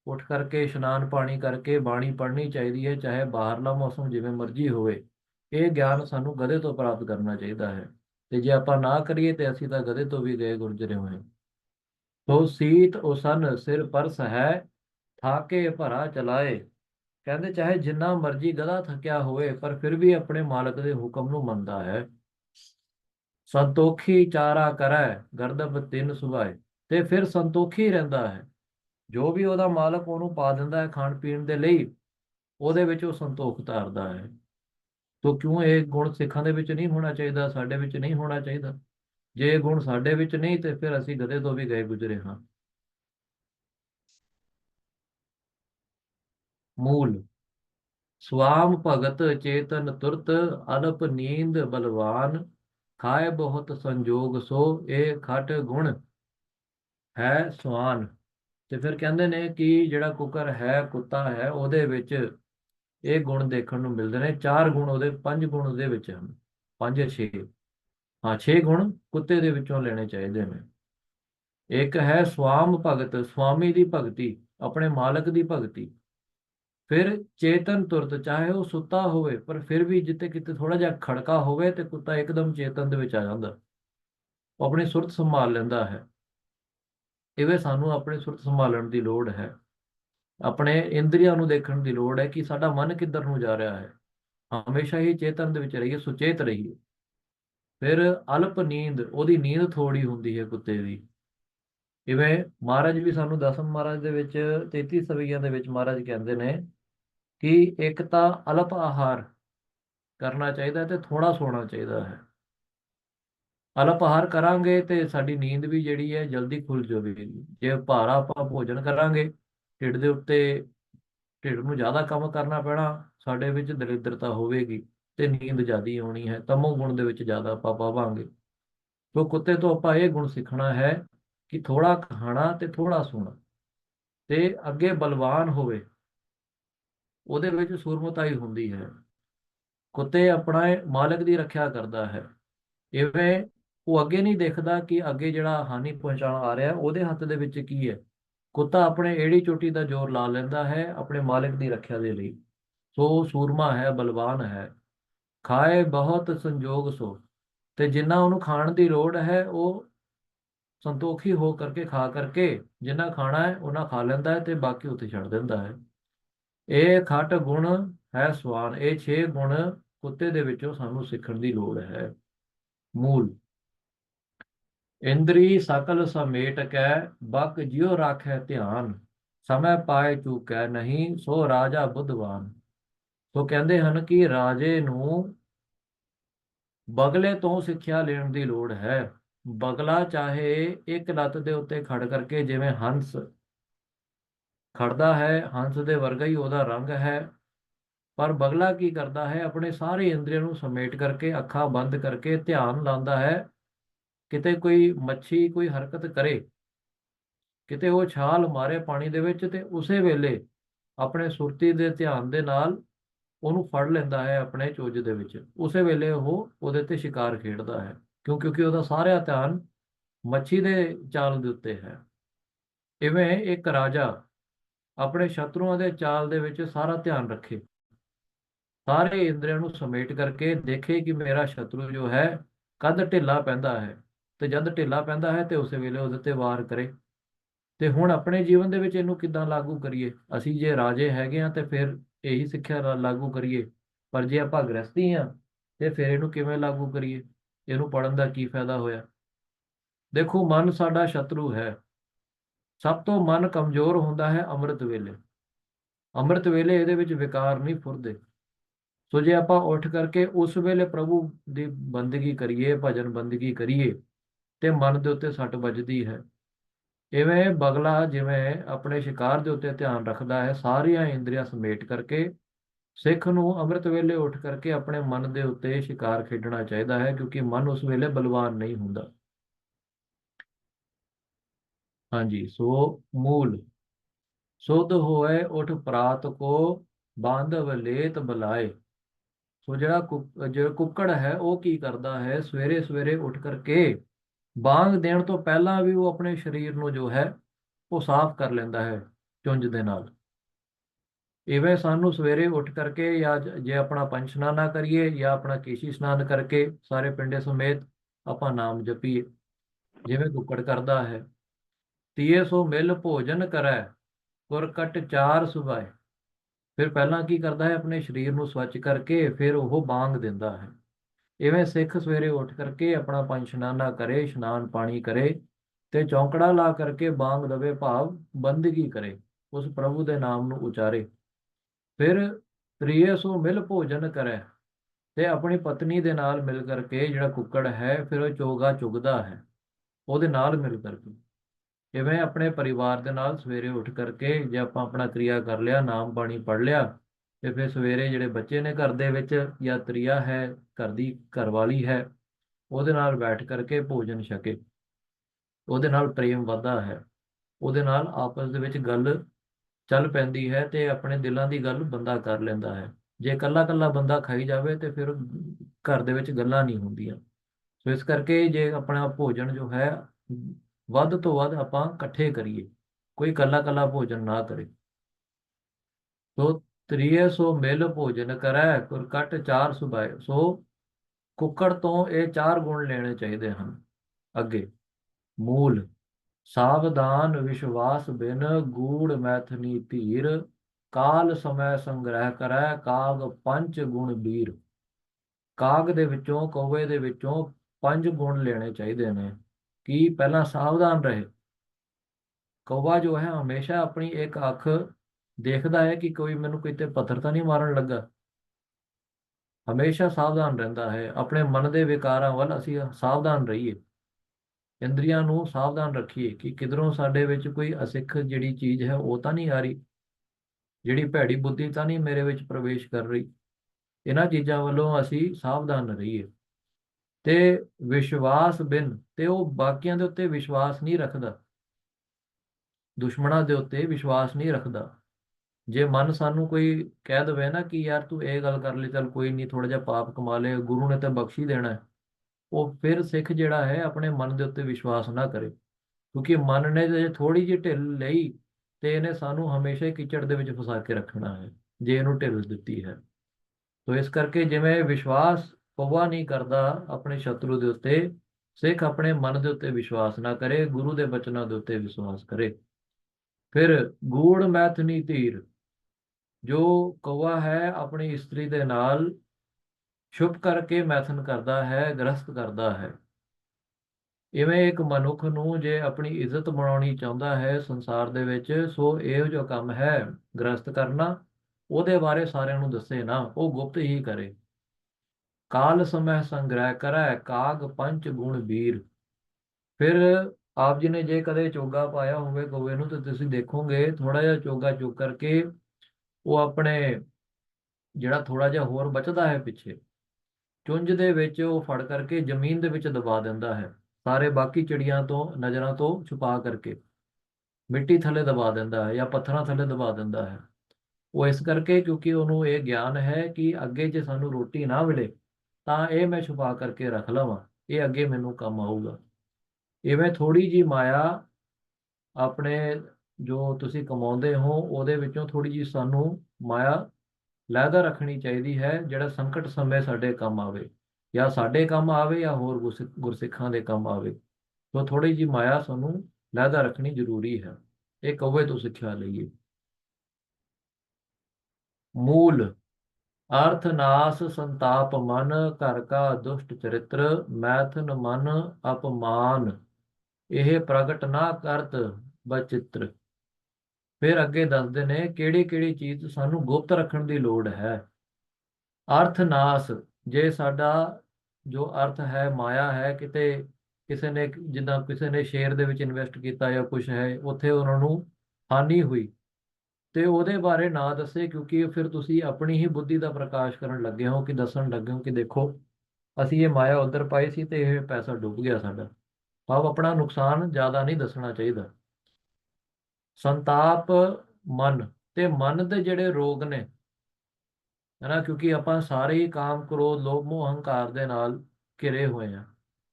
A: ਉੱਠ ਕਰਕੇ ਇਸ਼ਨਾਨ ਪਾਣੀ ਕਰਕੇ ਬਾਣੀ ਪੜ੍ਹਨੀ ਚਾਹੀਦੀ ਹੈ, ਚਾਹੇ ਬਾਹਰਲਾ ਮੌਸਮ ਜਿਵੇਂ ਮਰਜ਼ੀ ਹੋਵੇ। ਇਹ ਗਿਆਨ ਸਾਨੂੰ ਗਧੇ ਤੋਂ ਪ੍ਰਾਪਤ ਕਰਨਾ ਚਾਹੀਦਾ ਹੈ। ਤੇ ਜੇ ਆਪਾਂ ਨਾ ਕਰੀਏ ਤੇ ਅਸੀਂ ਤਾਂ ਗਧੇ ਤੋਂ ਵੀ ਗਏ ਗੁਰਜਰੇ ਹੋਏ। ਸੋ ਸੀਤ ਉਸਨ ਸਿਰ ਪਰਸ ਹੈ, ਥਾਕੇ ਭਰਾ ਚਲਾਏ। ਕਹਿੰਦੇ ਚਾਹੇ ਜਿੰਨਾ ਮਰਜ਼ੀ ਗਧਾ ਥੱਕਿਆ ਹੋਵੇ, ਪਰ ਫਿਰ ਵੀ ਆਪਣੇ ਮਾਲਕ ਦੇ ਹੁਕਮ ਨੂੰ ਮੰਨਦਾ ਹੈ। ਸੰਤੋਖੀ ਚਾਰਾ ਕਰੈ, ਗਰਦਬ ਤਿੰਨ ਸੁਭਾਏ। ਤੇ ਫਿਰ ਸੰਤੋਖੀ ਰਹਿੰਦਾ ਹੈ। ਜੋ ਵੀ ਉਹਦਾ ਮਾਲਕ ਉਹਨੂੰ ਪਾ ਦਿੰਦਾ ਹੈ ਖਾਣ ਪੀਣ ਦੇ ਲਈ, ਉਹਦੇ ਵਿੱਚ ਉਹ ਸੰਤੋਖ ਧਾਰਦਾ ਹੈ। ਤੋ ਕਿਉਂ ਇਹ ਗੁਣ ਸਿੱਖਾਂ ਦੇ ਵਿੱਚ ਨਹੀਂ ਹੋਣਾ ਚਾਹੀਦਾ, ਸਾਡੇ ਵਿੱਚ ਨਹੀਂ ਹੋਣਾ ਚਾਹੀਦਾ? ਜੇ ਇਹ ਗੁਣ ਸਾਡੇ ਵਿੱਚ ਨਹੀਂ, ਤੇ ਫਿਰ ਅਸੀਂ ਗਧੇ ਤੋਂ ਵੀ ਗਏ ਗੁਜ਼ਰੇ ਹਾਂ। ਮੂਲ, ਸਵਾਮ ਭਗਤ ਚੇਤਨ ਤੁਰਤ ਅਲਪ ਨੀਂਦ ਬਲਵਾਨ ਖਾਏ ਬਹੁਤ ਸੰਜੋਗ ਸੋ ਇਹ ਖਟ ਗੁਣ ਹੈ ਸਵਾਨ ਤੇ ਫਿਰ ਕਹਿੰਦੇ ਨੇ ਕਿ ਜਿਹੜਾ ਕੁਕਰ ਹੈ, ਕੁੱਤਾ ਹੈ, ਉਹਦੇ ਵਿੱਚ ਇਹ ਗੁਣ ਦੇਖਣ ਨੂੰ ਮਿਲਦੇ ਨੇ। ਚਾਰ ਗੁਣ ਉਹਦੇ, ਪੰਜ ਗੁਣ ਉਹਦੇ ਵਿੱਚ ਹਨ। ਪੰਜ ਛੇ। ਹਾਂ, ਛੇ ਗੁਣ ਕੁੱਤੇ ਦੇ ਵਿੱਚੋਂ ਲੈਣੇ ਚਾਹੀਦੇ ਨੇ। ਇੱਕ ਹੈ ਸਵਾਮ ਭਗਤ, ਸਵਾਮੀ ਦੀ ਭਗਤੀ, ਆਪਣੇ ਮਾਲਕ ਦੀ ਭਗਤੀ। ਫਿਰ ਚੇਤਨ ਤੁਰਤ, ਚਾਹੇ ਉਹ ਸੁੱਤਾ ਹੋਵੇ, ਪਰ ਫਿਰ ਵੀ ਜਿੱਤੇ ਕਿਤੇ ਥੋੜਾ ਜਿਹਾ ਖੜਕਾ ਹੋਵੇ ਤੇ ਕੁੱਤਾ ਇੱਕਦਮ ਚੇਤਨ ਦੇ ਵਿੱਚ ਆ ਜਾਂਦਾ। ਉਹ ਆਪਣੀ ਸੁਰਤ ਸੰਭਾਲ ਲੈਂਦਾ ਹੈ। ਇਵੇਂ ਸਾਨੂੰ ਆਪਣੀ ਸੁਰਤ ਸੰਭਾਲਣ ਦੀ ਲੋੜ ਹੈ। ਆਪਣੇ ਇੰਦਰੀਆਂ ਨੂੰ ਦੇਖਣ ਦੀ ਲੋੜ ਹੈ ਕਿ ਸਾਡਾ ਮਨ ਕਿੱਧਰ ਨੂੰ ਜਾ ਰਿਹਾ ਹੈ। ਹਮੇਸ਼ਾ ਹੀ ਚੇਤਨ ਦੇ ਵਿੱਚ ਰਹੀਏ, ਸੁਚੇਤ ਰਹੀਏ। ਫਿਰ ਅਲਪ ਨੀਂਦ, ਉਹਦੀ ਨੀਂਦ ਥੋੜੀ ਹੁੰਦੀ ਹੈ ਕੁੱਤੇ ਦੀ। ਇਵੇਂ ਮਹਾਰਾਜ ਵੀ ਸਾਨੂੰ ਦਸਮ ਮਹਾਰਾਜ ਦੇ ਵਿੱਚ 33 ਸਵਈਆਂ ਦੇ ਵਿੱਚ ਮਹਾਰਾਜ ਕਹਿੰਦੇ ਨੇ ਕਿ ਇੱਕ ਤਾਂ ਅਲਪ ਆਹਾਰ ਕਰਨਾ ਚਾਹੀਦਾ ਤੇ ਥੋੜਾ ਸੋਣਾ ਚਾਹੀਦਾ ਹੈ। ਅਲਪ ਆਹਾਰ ਕਰਾਂਗੇ ਤੇ ਸਾਡੀ ਨੀਂਦ ਵੀ ਜਿਹੜੀ ਹੈ ਜਲਦੀ ਖੁੱਲ ਜਾਵੇਗੀ। ਜੇ ਭਾਰਾ ਆਪਾਂ ਭੋਜਨ ਕਰਾਂਗੇ, ਢਿੱਡ ਦੇ ਉੱਤੇ ਢਿੱਡ ਨੂੰ ਜ਼ਿਆਦਾ ਕੰਮ ਕਰਨਾ ਪੈਣਾ, ਸਾਡੇ ਵਿੱਚ ਦਰਿਦਰਤਾ ਹੋਵੇਗੀ ਤੇ ਨੀਂਦ ਜ਼ਿਆਦੀ ਆਉਣੀ ਹੈ, ਤਮੋ ਗੁਣ ਦੇ ਵਿੱਚ ਜ਼ਿਆਦਾ ਆਪਾਂ ਪਾਵਾਂਗੇ ਸੋ ਕੁੱਤੇ ਤੋਂ ਆਪਾਂ ਇਹ ਗੁਣ ਸਿੱਖਣਾ ਹੈ ਕਿ ਥੋੜਾ ਖਾਣਾ ਤੇ ਥੋੜਾ ਸੋਣਾ। ਤੇ ਅੱਗੇ ਬਲਵਾਨ ਹੋਵੇ ਉਹਦੇ ਵਿੱਚ ਸੂਰਮਤਾਈ ਹੁੰਦੀ ਹੈ। ਕੁੱਤੇ ਆਪਣਾ ਮਾਲਕ ਦੀ ਰੱਖਿਆ ਕਰਦਾ ਹੈ। ਇਵੇਂ ਉਹ ਅੱਗੇ ਨਹੀਂ ਦੇਖਦਾ ਕਿ ਅੱਗੇ ਜਿਹੜਾ ਹਾਨੀ ਪਹੁੰਚਾਉਣ ਆ ਰਿਹਾ, ਉਹਦੇ ਹੱਥ ਦੇ ਵਿੱਚ ਕੀ ਹੈ? ਕੁੱਤਾ ਆਪਣੇ ਏੜੀ ਚੋਟੀ ਦਾ ਜ਼ੋਰ ਲਾ ਲੈਂਦਾ ਹੈ ਆਪਣੇ ਮਾਲਕ ਦੀ ਰੱਖਿਆ ਦੇ ਲਈ। ਸੋ ਸੂਰਮਾ ਹੈ, ਬਲਵਾਨ ਹੈ। ਖਾਏ ਬਹੁਤ ਸੰਜੋਗ ਸੋ। ਤੇ ਜਿੰਨਾ ਉਹਨੂੰ ਖਾਣ ਦੀ ਲੋੜ ਹੈ, ਉਹ ਸੰਤੋਖੀ ਹੋ ਕਰਕੇ ਖਾ ਕਰਕੇ, ਜਿੰਨਾ ਖਾਣਾ ਹੈ, ਉਹਨਾਂ ਖਾ ਲੈਂਦਾ ਹੈ ਤੇ ਬਾਕੀ ਉੱਥੇ ਛੱਡ ਦਿੰਦਾ ਹੈ। ਇਹ ਖੱਟ ਗੁਣ ਹੈ ਸਵਾਨ, ਇਹ 6 ਗੁਣ ਕੁੱਤੇ ਦੇ ਵਿੱਚੋਂ ਸਾਨੂੰ ਸਿੱਖਣ ਦੀ ਲੋੜ ਹੈ। ਮੂਲ, ਇੰਦਰੀ ਸਕਲ ਸਮੇਟ ਕੈ, ਬਕ ਜਿਉ ਰਾਖੈ ਧਿਆਨ, ਸਮੈ ਪਾਏ ਚੂਕੈ ਨਹੀਂ, ਸੋ ਰਾਜਾ ਬੁੱਧਵਾਨ। ਸੋ ਕਹਿੰਦੇ ਹਨ ਕਿ ਰਾਜੇ ਨੂੰ ਬਗਲੇ ਤੋਂ ਸਿੱਖਿਆ ਲੈਣ ਦੀ ਲੋੜ ਹੈ। ਬਗਲਾ ਚਾਹੇ ਇੱਕ ਲੱਤ ਦੇ ਉੱਤੇ ਖੜ ਕਰਕੇ ਜਿਵੇਂ ਹੰਸ ਖੜਦਾ ਹੈ, ਹੰਸ ਦੇ ਵਰਗਾ ਹੀ ਉਹਦਾ ਰੰਗ ਹੈ। ਪਰ ਬਗਲਾ ਕੀ ਕਰਦਾ ਹੈ? ਆਪਣੇ ਸਾਰੇ ਇੰਦਰੀਆਂ ਨੂੰ ਸਮੇਟ ਕਰਕੇ, ਅੱਖਾਂ ਬੰਦ ਕਰਕੇ ਧਿਆਨ ਲਾਉਂਦਾ ਹੈ। ਕਿਤੇ ਕੋਈ ਮੱਛੀ ਕੋਈ ਹਰਕਤ ਕਰੇ, ਕਿਤੇ ਉਹ ਛਾਲ ਮਾਰੇ ਪਾਣੀ ਦੇ ਵਿੱਚ ਤੇ ਉਸੇ ਵੇਲੇ ਆਪਣੇ ਸੁਰਤੀ ਦੇ ਧਿਆਨ ਦੇ ਨਾਲ ਉਹਨੂੰ ਫੜ ਲੈਂਦਾ ਹੈ ਆਪਣੇ ਚੁੱਜ ਦੇ ਵਿੱਚ। ਉਸੇ ਵੇਲੇ ਉਹ ਉਹਦੇ ਤੇ ਸ਼ਿਕਾਰ ਖੇਡਦਾ ਹੈ, ਕਿਉਂ? ਕਿਉਂਕਿ ਉਹਦਾ ਸਾਰਾ ਧਿਆਨ ਮੱਛੀ ਦੇ ਚਾਲ ਦੇ ਉੱਤੇ ਹੈ। ਇਵੇਂ ਇੱਕ ਰਾਜਾ ਆਪਣੇ ਸ਼ਤਰੂਆਂ ਦੇ ਚਾਲ ਦੇ ਵਿੱਚ ਸਾਰਾ ਧਿਆਨ ਰੱਖੇ। ਸਾਰੇ ਇੰਦਰੀਆਂ ਨੂੰ ਸਮੇਟ ਕਰਕੇ ਦੇਖੇ ਕਿ ਮੇਰਾ ਸ਼ਤਰੂ ਜੋ ਹੈ ਕਦ ਢਿੱਲਾ ਪੈਂਦਾ ਹੈ ਤੇ ਜਦ ਢਿੱਲਾ ਪੈਂਦਾ ਹੈ ਤੇ ਉਸੇ ਵੇਲੇ ਉਹਦੇ ਤੇ ਵਾਰ ਕਰੇ। ਤੇ ਹੁਣ ਆਪਣੇ ਜੀਵਨ ਦੇ ਵਿੱਚ ਇਹਨੂੰ ਕਿੱਦਾਂ ਲਾਗੂ ਕਰੀਏ? ਅਸੀਂ ਜੇ ਰਾਜੇ ਹੈਗੇ ਆ ਤੇ ਫਿਰ ਇਹੀ ਸਿੱਖਿਆ ਲਾਗੂ ਕਰੀਏ। ਪਰ ਜੇ ਆਪਾਂ ਗ੍ਰਸਤੀ ਆ ਤੇ ਫਿਰ ਇਹਨੂੰ ਕਿਵੇਂ ਲਾਗੂ ਕਰੀਏ? ਇਹਨੂੰ ਪੜਨ ਦਾ ਕੀ ਫਾਇਦਾ ਹੋਇਆ? ਦੇਖੋ, ਮਨ ਸਾਡਾ ਸ਼ਤਰੂ ਹੈ। ਸਭ ਤੋਂ ਮਨ ਕਮਜ਼ੋਰ ਹੁੰਦਾ ਹੈ ਅੰਮ੍ਰਿਤ ਵੇਲੇ। ਅੰਮ੍ਰਿਤ ਵੇਲੇ ਇਹਦੇ ਵਿੱਚ ਵਿਕਾਰ ਨਹੀਂ ਫੁਰਦੇ ਸੋ ਜੇ ਆਪਾਂ ਉੱਠ ਕਰਕੇ ਉਸ ਵੇਲੇ ਪ੍ਰਭੂ ਦੀ ਬੰਦਗੀ ਕਰੀਏ, ਭਜਨ ਬੰਦਗੀ ਕਰੀਏ, ਤੇ ਮਨ ਦੇ ਉੱਤੇ ਸੱਟ ਵੱਜਦੀ ਹੈ। ਇਵੇਂ ਬਗਲਾ ਜਿਵੇਂ ਆਪਣੇ ਸ਼ਿਕਾਰ ਦੇ ਉੱਤੇ ਧਿਆਨ ਰੱਖਦਾ ਹੈ, ਸਾਰੀਆਂ ਇੰਦਰੀਆਂ ਸਮੇਟ ਕਰਕੇ ਸਿੱਖ ਨੂੰ ਅੰਮ੍ਰਿਤ ਵੇਲੇ ਉੱਠ ਕਰਕੇ ਆਪਣੇ ਮਨ ਦੇ ਉੱਤੇ ਸ਼ਿਕਾਰ ਖੇਡਣਾ ਚਾਹੀਦਾ ਹੈ, ਕਿਉਂਕਿ ਮਨ ਉਸ ਵੇਲੇ ਬਲਵਾਨ ਨਹੀਂ ਹੁੰਦਾ। ਹਾਂਜੀ, ਸੋ ਮੂਲ। ਸੁਧ ਹੋਏ ਉਠ ਪ੍ਰਾਤ ਕੋ ਬਾਂਧਵ ਲੇਤ ਬਲਾਏ। ਸੋ ਜਿਹੜਾ ਕੁ- ਜਿਹੜਾ ਕੁੱਕੜ ਹੈ, ਉਹ ਕੀ ਕਰਦਾ ਹੈ? ਸਵੇਰੇ ਸਵੇਰੇ ਉੱਠ ਕਰਕੇ ਬਾਂਗ ਦੇਣ ਤੋਂ ਪਹਿਲਾਂ ਵੀ ਉਹ ਆਪਣੇ ਸਰੀਰ ਨੂੰ ਜੋ ਹੈ, ਉਹ ਸਾਫ਼ ਕਰ ਲੈਂਦਾ ਹੈ ਚੁੰਝ ਦੇ ਨਾਲ। ਇਵੇਂ ਸਾਨੂੰ ਸਵੇਰੇ ਉੱਠ ਕਰਕੇ ਜਾਂ ਜੇ ਆਪਣਾ ਪੰਚ ਇਸ਼ਨਾਨ ਕਰੀਏ ਜਾਂ ਆਪਣਾ ਕੇਸ਼ੀ ਇਸ਼ਨਾਨ ਕਰਕੇ ਸਾਰੇ ਪਿੰਡੇ ਸਮੇਤ ਆਪਾਂ ਨਾਮ ਜਪੀਏ। ਜਿਵੇਂ ਕੁੱਕੜ ਕਰਦਾ ਹੈ। ਤੀਏ ਸੋ ਮਿਲ ਭੋਜਨ ਕਰੈ, ਗੁਰ ਕਟ ਚਾਰ ਸੁਭਾਏ। ਫਿਰ ਪਹਿਲਾਂ ਕੀ ਕਰਦਾ ਹੈ? ਆਪਣੇ ਸਰੀਰ ਨੂੰ ਸਵੱਛ ਕਰਕੇ ਫਿਰ ਉਹ ਬਾਂਗ ਦਿੰਦਾ ਹੈ। ਇਵੇਂ ਸਿੱਖ ਸਵੇਰੇ ਉੱਠ ਕਰਕੇ ਆਪਣਾ ਪੰਜ ਕਰੇ, ਇਸ਼ਨਾਨ ਪਾਣੀ ਕਰੇ ਤੇ ਚੌਂਕੜਾ ਲਾ ਕਰਕੇ ਬਾਂਗ ਦਵੇ ਭਾਵ ਬੰਦਗੀ ਕਰੇ, ਉਸ ਪ੍ਰਭੂ ਦੇ ਨਾਮ ਨੂੰ ਉਚਾਰੇ। ਫਿਰ ਤ੍ਰਿਏ ਸੋ ਮਿਲ ਭੋਜਨ ਕਰੇ ਤੇ ਆਪਣੀ ਪਤਨੀ ਦੇ ਨਾਲ ਮਿਲ ਕਰਕੇ ਜਿਹੜਾ ਕੁੱਕੜ ਹੈ, ਫਿਰ ਉਹ ਚੋਗਾ ਚੁਗਦਾ ਹੈ, ਉਹਦੇ ਨਾਲ ਮਿਲ ਕਰਕੇ। ਇਵੇਂ ਆਪਣੇ ਪਰਿਵਾਰ ਦੇ ਨਾਲ ਸਵੇਰੇ ਉੱਠ ਕਰਕੇ ਜੇ ਆਪਾਂ ਆਪਣਾ ਕਿਰਿਆ ਕਰ ਲਿਆ, ਨਾਮ ਬਾਣੀ ਪੜ ਲਿਆ ਤੇ ਫਿਰ ਸਵੇਰੇ ਜਿਹੜੇ ਬੱਚੇ ਨੇ ਘਰ ਦੇ ਵਿੱਚ ਜਾਂ ਤ੍ਰਿਆ ਹੈ, ਘਰ ਦੀ ਘਰਵਾਲੀ ਹੈ, ਉਹਦੇ ਨਾਲ ਬੈਠ ਕਰਕੇ ਭੋਜਨ ਛਕੇ। ਉਹਦੇ ਨਾਲ ਪ੍ਰੇਮ ਵਧਦਾ ਹੈ। ਉਹਦੇ ਨਾਲ ਆਪਸ ਦੇ ਵਿੱਚ ਗੱਲ ਚੱਲ ਪੈਂਦੀ ਹੈ ਤੇ ਆਪਣੇ ਦਿਲਾਂ ਦੀ ਗੱਲ ਬੰਦਾ ਕਰ ਲੈਂਦਾ ਹੈ। ਜੇ ਇਕੱਲਾ ਇਕੱਲਾ ਬੰਦਾ ਖਾਈ ਜਾਵੇ ਤੇ ਫਿਰ ਘਰ ਦੇ ਵਿੱਚ ਗੱਲਾਂ ਨਹੀਂ ਹੁੰਦੀਆਂ। ਸੋ ਇਸ ਕਰਕੇ ਜੇ ਆਪਣਾ ਭੋਜਨ ਜੋ ਹੈ ਵੱਧ ਤੋਂ ਵੱਧ ਆਪਾਂ ਇਕੱਠੇ ਕਰੀਏ, ਕੋਈ ਇਕੱਲਾ ਇਕੱਲਾ ਭੋਜਨ ਨਾ ਕਰੇ। ਸੋ ਤ੍ਰਿਏ ਸੋ ਮਿਲ ਭੋਜਨ ਕਰੈ ਕੁਰਕਟ ਚਾਰ ਸੁਭਾਏ, ਸੋ ਕੁੱਕੜ ਤੋਂ ਇਹ ਚਾਰ ਗੁਣ ਲੈਣੇ ਚਾਹੀਦੇ ਹਨ। ਅੱਗੇ, ਮੂਲ, ਸਾਵਧਾਨ ਵਿਸ਼ਵਾਸ ਬਿਨ ਗੂੜ ਮੈਥਨੀ ਧੀਰ, ਕਾਲ ਸਮੈ ਸੰਗ੍ਰਹਿ ਕਰੈ ਕਾਗ ਪੰਜ ਗੁਣ ਵੀਰ ਕਾਗ ਦੇ ਵਿੱਚੋਂ, ਕੌਵੇ ਦੇ ਵਿੱਚੋਂ ਪੰਜ ਗੁਣ ਲੈਣੇ ਚਾਹੀਦੇ ਨੇ। ਕਿ ਪਹਿਲਾਂ ਸਾਵਧਾਨ ਰਹੇ। ਕੌਵਾ ਜੋ ਹੈ, ਹਮੇਸ਼ਾ ਆਪਣੀ ਇੱਕ ਅੱਖ ਦੇਖਦਾ ਹੈ ਕਿ ਕੋਈ ਮੈਨੂੰ ਕਿਤੇ ਪੱਥਰ ਤਾਂ ਨਹੀਂ ਮਾਰਨ ਲੱਗਾ। ਹਮੇਸ਼ਾ ਸਾਵਧਾਨ ਰਹਿੰਦਾ ਹੈ। ਆਪਣੇ ਮਨ ਦੇ ਵਿਕਾਰਾਂ ਵੱਲ ਅਸੀਂ ਸਾਵਧਾਨ ਰਹੀਏ। ਇੰਦਰੀਆਂ ਨੂੰ ਸਾਵਧਾਨ ਰੱਖੀਏ ਕਿ ਕਿਧਰੋਂ ਸਾਡੇ ਵਿੱਚ ਕੋਈ ਅਸਿੱਖ ਜਿਹੜੀ ਚੀਜ਼ ਹੈ, ਉਹ ਤਾਂ ਨਹੀਂ ਆ ਰਹੀ। ਜਿਹੜੀ ਭੈੜੀ ਬੁੱਧੀ ਤਾਂ ਨਹੀਂ ਮੇਰੇ ਵਿੱਚ ਪ੍ਰਵੇਸ਼ ਕਰ ਰਹੀ। ਇਹਨਾਂ ਚੀਜ਼ਾਂ ਵੱਲੋਂ ਅਸੀਂ ਸਾਵਧਾਨ ਰਹੀਏ। ਤੇ ਵਿਸ਼ਵਾਸ ਬਿਨ, ਤੇ ਉਹ ਬਾਕੀਆਂ ਦੇ ਉੱਤੇ ਵਿਸ਼ਵਾਸ ਨਹੀਂ ਰੱਖਦਾ। ਦੁਸ਼ਮਣਾਂ ਦੇ ਉੱਤੇ ਵਿਸ਼ਵਾਸ ਨਹੀਂ ਰੱਖਦਾ। ਜੇ ਮਨ ਸਾਨੂੰ ਕੋਈ ਕਹਿ ਦਵੇ ਨਾ ਕਿ ਯਾਰ ਤੂੰ ਇਹ ਗੱਲ ਕਰ ਲਈ, ਚੱਲ ਕੋਈ ਨਹੀਂ ਥੋੜਾ ਜਿਹਾ ਪਾਪ ਕਮਾ ਲੈ, ਗੁਰੂ ਨੇ ਤਾਂ ਬਖਸ਼ੀ ਦੇਣਾ ਉਹ ਫਿਰ ਸਿੱਖ ਜਿਹੜਾ ਹੈ, ਆਪਣੇ ਮਨ ਦੇ ਉੱਤੇ ਵਿਸ਼ਵਾਸ ਨਾ ਕਰੇ। ਕਿਉਂਕਿ ਮਨ ਨੇ ਜੇ ਥੋੜੀ ਜਿਹੀ ਢਿੱਲ ਲਈ, ਤੇ ਇਹਨੇ ਸਾਨੂੰ ਹਮੇਸ਼ਾ ਹੀ ਕਿਚੜ ਦੇ ਵਿੱਚ ਫਸਾ ਕੇ ਰੱਖਣਾ ਹੈ, ਜੇ ਇਹਨੂੰ ਢਿੱਲ ਦਿੱਤੀ ਹੈ। ਤੋ ਇਸ ਕਰਕੇ ਜਿਵੇਂ ਵਿਸ਼ਵਾਸ ਪਵਾ ਨਹੀਂ ਕਰਦਾ ਆਪਣੇ ਸ਼ਤਰੂ ਦੇ ਉੱਤੇ, ਸਿੱਖ ਆਪਣੇ ਮਨ ਦੇ ਉੱਤੇ ਵਿਸ਼ਵਾਸ ਨਾ ਕਰੇ, ਗੁਰੂ ਦੇ ਬਚਨਾਂ ਦੇ ਉੱਤੇ ਵਿਸ਼ਵਾਸ ਕਰੇ। ਫਿਰ ਗੂੜ ਮੈਥਨੀ ਧੀਰ, ਜੋ ਕੌਵਾ ਹੈ ਆਪਣੀ ਇਸਤਰੀ ਦੇ ਨਾਲ, ਛੁਪ ਕਰਕੇ ਮੈਥਨ ਕਰਦਾ ਹੈ, ਗ੍ਰਸਤ ਕਰਦਾ ਹੈ। ਇਵੇਂ ਇੱਕ ਮਨੁੱਖ ਨੂੰ ਜੇ ਆਪਣੀ ਇੱਜ਼ਤ ਬਣਾਉਣੀ ਚਾਹੁੰਦਾ ਹੈ ਸੰਸਾਰ ਦੇ ਵਿੱਚ, ਸੋ ਇਹੋ ਜਿਹਾ ਕੰਮ ਹੈ, ਗ੍ਰਸਤ ਕਰਨਾ, ਉਹਦੇ ਬਾਰੇ ਸਾਰਿਆਂ ਨੂੰ ਦੱਸੇ ਨਾ, ਉਹ ਗੁਪਤ ਹੀ ਕਰੇ। ਕਾਲ ਸਮੈ ਸੰਗ੍ਰਹਿ ਕਰੈ ਕਾਗ ਪੰਚ ਗੁਣ ਵੀਰ ਫਿਰ ਆਪ ਜੀ ਨੇ ਜੇ ਕਦੇ ਚੋਗਾ ਪਾਇਆ ਹੋਵੇ ਗੋਵੇ ਨੂੰ, ਤਾਂ ਤੁਸੀਂ ਦੇਖੋਗੇ ਥੋੜਾ ਜਿਹਾ ਚੋਗਾ ਚੁੱਕ ਕਰਕੇ ਉਹ ਆਪਣੇ ਜਿਹੜਾ ਥੋੜਾ ਜਿਹਾ ਹੋਰ ਬਚਦਾ ਹੈ ਪਿੱਛੇ, ਚੁੰਝ ਦੇ ਵਿੱਚ ਉਹ ਫੜ ਕਰਕੇ ਜ਼ਮੀਨ ਦੇ ਵਿੱਚ ਦਬਾ ਦਿੰਦਾ ਹੈ, ਸਾਰੇ ਬਾਕੀ ਚਿੜੀਆਂ ਤੋਂ, ਨਜ਼ਰਾਂ ਤੋਂ ਛੁਪਾ ਕਰਕੇ। ਮਿੱਟੀ ਥੱਲੇ ਦਬਾ ਦਿੰਦਾ ਹੈ ਜਾਂ ਪੱਥਰਾਂ ਥੱਲੇ ਦਬਾ ਦਿੰਦਾ ਹੈ। ਉਹ ਇਸ ਕਰਕੇ ਕਿਉਂਕਿ ਉਹਨੂੰ ਇਹ ਗਿਆਨ ਹੈ ਕਿ ਅੱਗੇ ਜੇ ਸਾਨੂੰ ਰੋਟੀ ਨਾ ਮਿਲੇ ਤਾਂ ਇਹ ਮੈਂ ਛੁਪਾ ਕਰਕੇ ਰੱਖ ਲਵਾਂ, ਇਹ ਅੱਗੇ ਮੈਨੂੰ ਕੰਮ ਆਊਗਾ। ਇਵੇਂ ਥੋੜੀ ਜੀ ਮਾਇਆ ਆਪਣੇ ਜੋ ਤੁਸੀਂ ਕਮਾਉਂਦੇ ਹੋ, ਉਹਦੇ ਵਿੱਚੋਂ ਥੋੜੀ ਜੀ ਸਾਨੂੰ ਮਾਇਆ ਲੈਦਾ ਰੱਖਣੀ ਚਾਹੀਦੀ ਹੈ, ਜਿਹੜਾ ਸੰਕਟ ਸਮੇਂ ਸਾਡੇ ਕੰਮ ਆਵੇ। ਜਾਂ ਸਾਡੇ ਕੰਮ ਆਵੇ ਜਾਂ ਹੋਰ ਗੁਰਸਿ- ਗੁਰਸਿੱਖਾਂ ਦੇ ਕੰਮ ਆਵੇ। ਸੋ ਥੋੜੀ ਜੀ ਮਾਇਆ ਸਾਨੂੰ ਲੈਦਾ ਰੱਖਣੀ ਜ਼ਰੂਰੀ ਹੈ। ਇਹ ਕਹਵੇ ਤੋਂ ਸਿੱਖਿਆ ਲਈਏ। ਮੂਲ ਅਰਥ ਨਾਸ ਸੰਤਾਪ ਮਨ, ਘਰ ਕਾ ਦੁਸ਼ਟ ਚਰਿਤ੍ਰ, ਮੈਥਨ ਮਨ ਅਪਮਾਨ। ਇਹ ਪ੍ਰਗਟ ਨਾ ਕਰਤ ਬਚਿੱਤਰ। ਫਿਰ ਅੱਗੇ ਦੱਸਦੇ ਨੇ ਕਿਹੜੀ ਕਿਹੜੀ ਚੀਜ਼ ਸਾਨੂੰ ਗੁਪਤ ਰੱਖਣ ਦੀ ਲੋੜ ਹੈ? ਅਰਥ ਨਾਸ, ਜੇ ਸਾਡਾ ਜੋ ਅਰਥ ਹੈ, ਮਾਇਆ ਹੈ, ਕਿਤੇ ਕਿਸੇ ਨੇ, ਜਿੱਦਾਂ ਕਿਸੇ ਨੇ ਸ਼ੇਅਰ ਦੇ ਵਿੱਚ ਇਨਵੈਸਟ ਕੀਤਾ ਜਾਂ ਕੁਝ ਹੈ, ਉੱਥੇ ਉਹਨਾਂ ਨੂੰ ਹਾਨੀ ਹੋਈ। ਤੇ ਉਹਦੇ ਬਾਰੇ ਨਾ ਦੱਸੇ ਕਿਉਂਕਿ ਫਿਰ ਤੁਸੀਂ ਆਪਣੀ ਹੀ ਬੁੱਧੀ ਦਾ ਪ੍ਰਕਾਸ਼ ਕਰਨ ਲੱਗੇ ਹੋ ਕਿ ਦੱਸਣ ਲੱਗੇ ਹੋ ਕਿ ਦੇਖੋ, ਅਸੀਂ ਇਹ ਮਾਇਆ ਉਧਰ ਪਾਈ ਸੀ ਤੇ ਇਹ ਪੈਸਾ ਡੁੱਬ ਗਿਆ ਸਾਡਾ। ਭਾਵ ਆਪਣਾ ਨੁਕਸਾਨ ਜ਼ਿਆਦਾ ਨਹੀਂ ਦੱਸਣਾ ਚਾਹੀਦਾ। ਸੰਤਾਪ ਮਨ ਤੇ ਮਨ ਦੇ ਜਿਹੜੇ ਰੋਗ ਨੇ, ਹਨਾ, ਕਿਉਂਕਿ ਆਪਾਂ ਸਾਰੇ ਹੀ ਕਾਮ, ਕ੍ਰੋਧ, ਲੋਭ, ਮੋਹ ਹੰਕਾਰ ਦੇ ਨਾਲ ਘਿਰੇ ਹੋਏ ਆ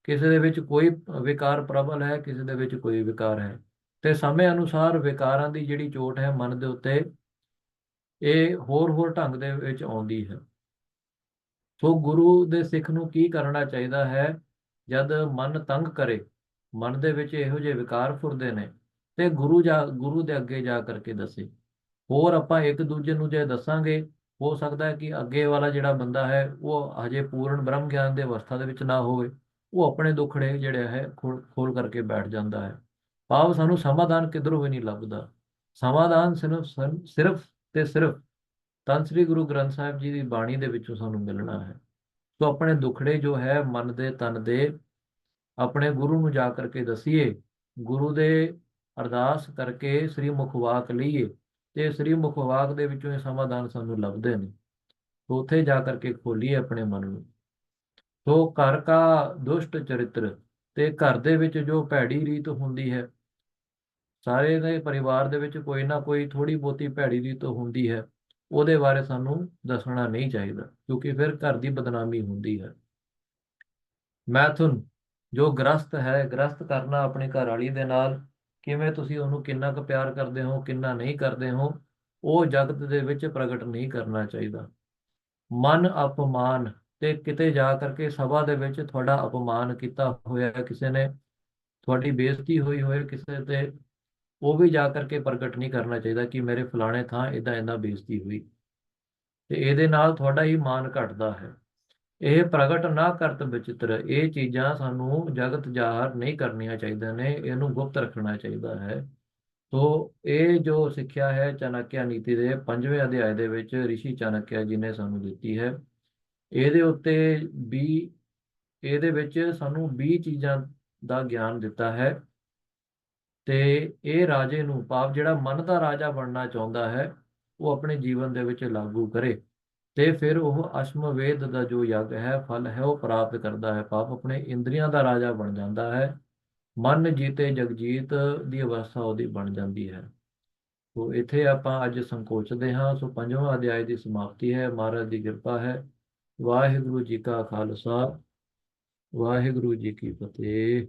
A: ਕਿਸੇ ਦੇ ਵਿੱਚ ਕੋਈ ਵਿਕਾਰ ਪ੍ਰਬਲ ਹੈ, ਕਿਸੇ ਦੇ ਵਿੱਚ ਕੋਈ ਵਿਕਾਰ ਹੈ। ਤੇ ਸਮੇਂ ਅਨੁਸਾਰ ਵਿਕਾਰਾਂ ਦੀ ਜਿਹੜੀ ਚੋਟ ਹੈ ਮਨ ਦੇ ਉੱਤੇ, ਇਹ ਹੋਰ ਹੋਰ ਢੰਗ ਦੇ ਵਿੱਚ ਆਉਂਦੀ ਹੈ। ਸੋ ਗੁਰੂ ਦੇ ਸਿੱਖ ਨੂੰ ਕੀ ਕਰਨਾ ਚਾਹੀਦਾ ਹੈ? ਜਦ ਮਨ ਤੰਗ ਕਰੇ, ਮਨ ਦੇ ਵਿੱਚ ਇਹੋ ਜਿਹੇ ਵਿਕਾਰ ਫੁਰਦੇ ਨੇ, ਤੇ ਗੁਰੂ ਜਾ, ਗੁਰੂ ਦੇ ਅੱਗੇ ਜਾ ਕਰਕੇ ਦੱਸੇ। ਹੋਰ ਆਪਾਂ ਇੱਕ ਦੂਜੇ ਨੂੰ ਜੇ ਦੱਸਾਂਗੇ, ਹੋ ਸਕਦਾ ਹੈ ਕਿ ਅੱਗੇ ਵਾਲਾ ਜਿਹੜਾ ਬੰਦਾ ਹੈ, ਉਹ ਹਜੇ ਪੂਰਨ ਬ੍ਰਹਮ ਗਿਆਨ ਦੇ ਅਵਸਥਾ ਦੇ ਵਿੱਚ ਨਾ ਹੋਵੇ, ਉਹ ਆਪਣੇ ਦੁੱਖੜੇ ਜਿਹੜੇ ਹੈ ਖੋਲ ਖੋਲ ਕਰਕੇ ਬੈਠ ਜਾਂਦਾ ਹੈ। ਭਾਵ ਸਾਨੂੰ ਸਮਾਧਾਨ ਕਿਧਰੋਂ ਵੀ ਨਹੀਂ ਲੱਭਦਾ। ਸਮਾਧਾਨ ਸਿਰਫ ਸਿਰਫ ਤੇ ਸਿਰਫ ਤਾਂ ਸ੍ਰੀ ਗੁਰੂ ਗ੍ਰੰਥ ਸਾਹਿਬ ਜੀ ਦੀ ਬਾਣੀ ਦੇ ਵਿੱਚੋਂ ਸਾਨੂੰ ਮਿਲਣਾ ਹੈ। ਸੋ ਆਪਣੇ ਦੁੱਖੜੇ ਜੋ ਹੈ ਮਨ ਦੇ, ਤਨ ਦੇ, ਆਪਣੇ ਗੁਰੂ ਨੂੰ ਜਾ ਕਰਕੇ ਦਸੀਏ, ਗੁਰੂ ਦੇ ਅਰਦਾਸ ਕਰਕੇ ਸ੍ਰੀ ਮੁਖਵਾਕ ਲਈਏ, ਤੇ ਸ੍ਰੀ ਮੁਖਵਾਕ ਦੇ ਵਿੱਚੋਂ ਇਹ ਸਮਾਧਾਨ ਸਾਨੂੰ ਲੱਭਦੇ ਨੇ। ਸੋ ਉੱਥੇ ਜਾ ਕਰਕੇ ਖੋਲੀਏ ਆਪਣੇ ਮਨ ਨੂੰ। ਸੋ ਘਰ ਕਾ ਦੁਸ਼ਟ ਚਰਿੱਤਰ ਤੇ ਘਰ ਦੇ ਵਿੱਚ ਜੋ ਭੈੜੀ ਰੀਤ ਹੁੰਦੀ ਹੈ ਸਾਰੇ ਦੇ ਪਰਿਵਾਰ ਦੇ ਵਿੱਚ ਕੋਈ ਨਾ ਕੋਈ ਥੋੜੀ ਬਹੁਤੀ ਭੈੜੀ ਰੀਤ ਹੁੰਦੀ ਹੈ। ਉਹਦੇ ਬਾਰੇ ਸਾਨੂੰ ਦੱਸਣਾ ਨਹੀਂ ਚਾਹੀਦਾ, ਕਿਉਂਕਿ ਫਿਰ ਘਰ ਦੀ ਬਦਨਾਮੀ ਹੁੰਦੀ ਹੈ। ਮੈਥੁਨ ਜੋ ਗ੍ਰਸਤ ਹੈ, ਗ੍ਰਸਤ ਕਰਨਾ ਆਪਣੀ ਘਰ ਵਾਲੀ ਦੇ ਨਾਲ, ਕਿਵੇਂ ਤੁਸੀਂ ਉਹਨੂੰ ਕਿੰਨਾ ਕੁ ਪਿਆਰ ਕਰਦੇ ਹੋ, ਕਿੰਨਾ ਨਹੀਂ ਕਰਦੇ ਹੋ, ਉਹ ਜਗਤ ਦੇ ਵਿੱਚ ਪ੍ਰਗਟ ਨਹੀਂ ਕਰਨਾ ਚਾਹੀਦਾ। ਮਨ ਅਪਮਾਨ ਤੇ ਕਿਤੇ ਜਾ ਕਰਕੇ ਸਭਾ ਦੇ ਵਿੱਚ ਤੁਹਾਡਾ ਅਪਮਾਨ ਕੀਤਾ ਹੋਇਆ ਕਿਸੇ ਨੇ, ਤੁਹਾਡੀ ਬੇਇੱਜ਼ਤੀ ਹੋਈ ਹੋਏ ਕਿਸੇ ਤੇ ਉਹ ਵੀ ਜਾ ਕਰਕੇ ਪ੍ਰਗਟ ਨਹੀਂ ਕਰਨਾ ਚਾਹੀਦਾ ਕਿ ਮੇਰੇ ਫਲਾਣੇ ਥਾਂ ਇਦਾਂ ਇਦਾਂ ਬੇਇੱਜ਼ਤੀ ਹੋਈ। ਤੇ ਇਹਦੇ ਨਾਲ ਤੁਹਾਡਾ ਹੀ ਮਾਨ ਘਟਦਾ ਹੈ। ਇਹ ਪ੍ਰਗਟ ਨਾ ਕਰਤ ਵਿਚਿਤ੍ਰ, ਇਹ ਚੀਜ਼ਾਂ ਸਾਨੂੰ ਜਗਤ ਜ਼ਾਹਰ ਨਹੀਂ ਕਰਨੀਆਂ ਚਾਹੀਦੀਆਂ ਨੇ, ਇਹਨੂੰ ਗੁਪਤ ਰੱਖਣਾ ਚਾਹੀਦਾ ਹੈ। ਤੋ ਇਹ ਜੋ ਸਿੱਖਿਆ ਹੈ ਚਾਣਕਿਆ ਨੀਤੀ ਦੇ ਪੰਜਵੇਂ ਅਧਿਆਇ ਦੇ ਵਿੱਚ ਰਿਸ਼ੀ ਚਾਣਕਿਆ ਜੀ ਨੇ ਸਾਨੂੰ ਦਿੱਤੀ ਹੈ। ਇਹਦੇ ਉੱਤੇ ਵੀ, ਇਹਦੇ ਵਿੱਚ ਸਾਨੂੰ 20 ਚੀਜ਼ਾਂ ਦਾ ਗਿਆਨ ਦਿੱਤਾ ਹੈ। ਤੇ ਇਹ ਰਾਜੇ ਨੂੰ ਪਾਪ ਜਿਹੜਾ ਮਨ ਦਾ ਰਾਜਾ ਬਣਨਾ ਚਾਹੁੰਦਾ ਹੈ, ਉਹ ਆਪਣੇ ਜੀਵਨ ਦੇ ਵਿੱਚ ਲਾਗੂ ਕਰੇ ਤੇ ਫਿਰ ਉਹ ਅਸ਼ਮਵੇਦ ਦਾ ਜੋ ਯੱਗ ਹੈ, ਫਲ ਹੈ, ਉਹ ਪ੍ਰਾਪਤ ਕਰਦਾ ਹੈ। ਪਾਪ ਆਪਣੇ ਇੰਦਰੀਆਂ ਦਾ ਰਾਜਾ ਬਣ ਜਾਂਦਾ ਹੈ। ਮਨ ਜੀਤੇ ਜਗਜੀਤ ਦੀ ਅਵਸਥਾ ਉਹਦੀ ਬਣ ਜਾਂਦੀ ਹੈ। ਸੋ ਇੱਥੇ ਆਪਾਂ ਅੱਜ ਸੰਕੋਚਦੇ ਹਾਂ। ਸੋ ਪੰਜਵਾਂ ਅਧਿਆਇ ਦੀ ਸਮਾਪਤੀ ਹੈ। ਮਹਾਰਾਜ ਦੀ ਕਿਰਪਾ ਹੈ। ਵਾਹਿਗੁਰੂ ਜੀ ਕਾ ਖਾਲਸਾ। ਵਾਹਿਗੁਰੂ ਜੀ ਕੀ ਫਤਿਹ।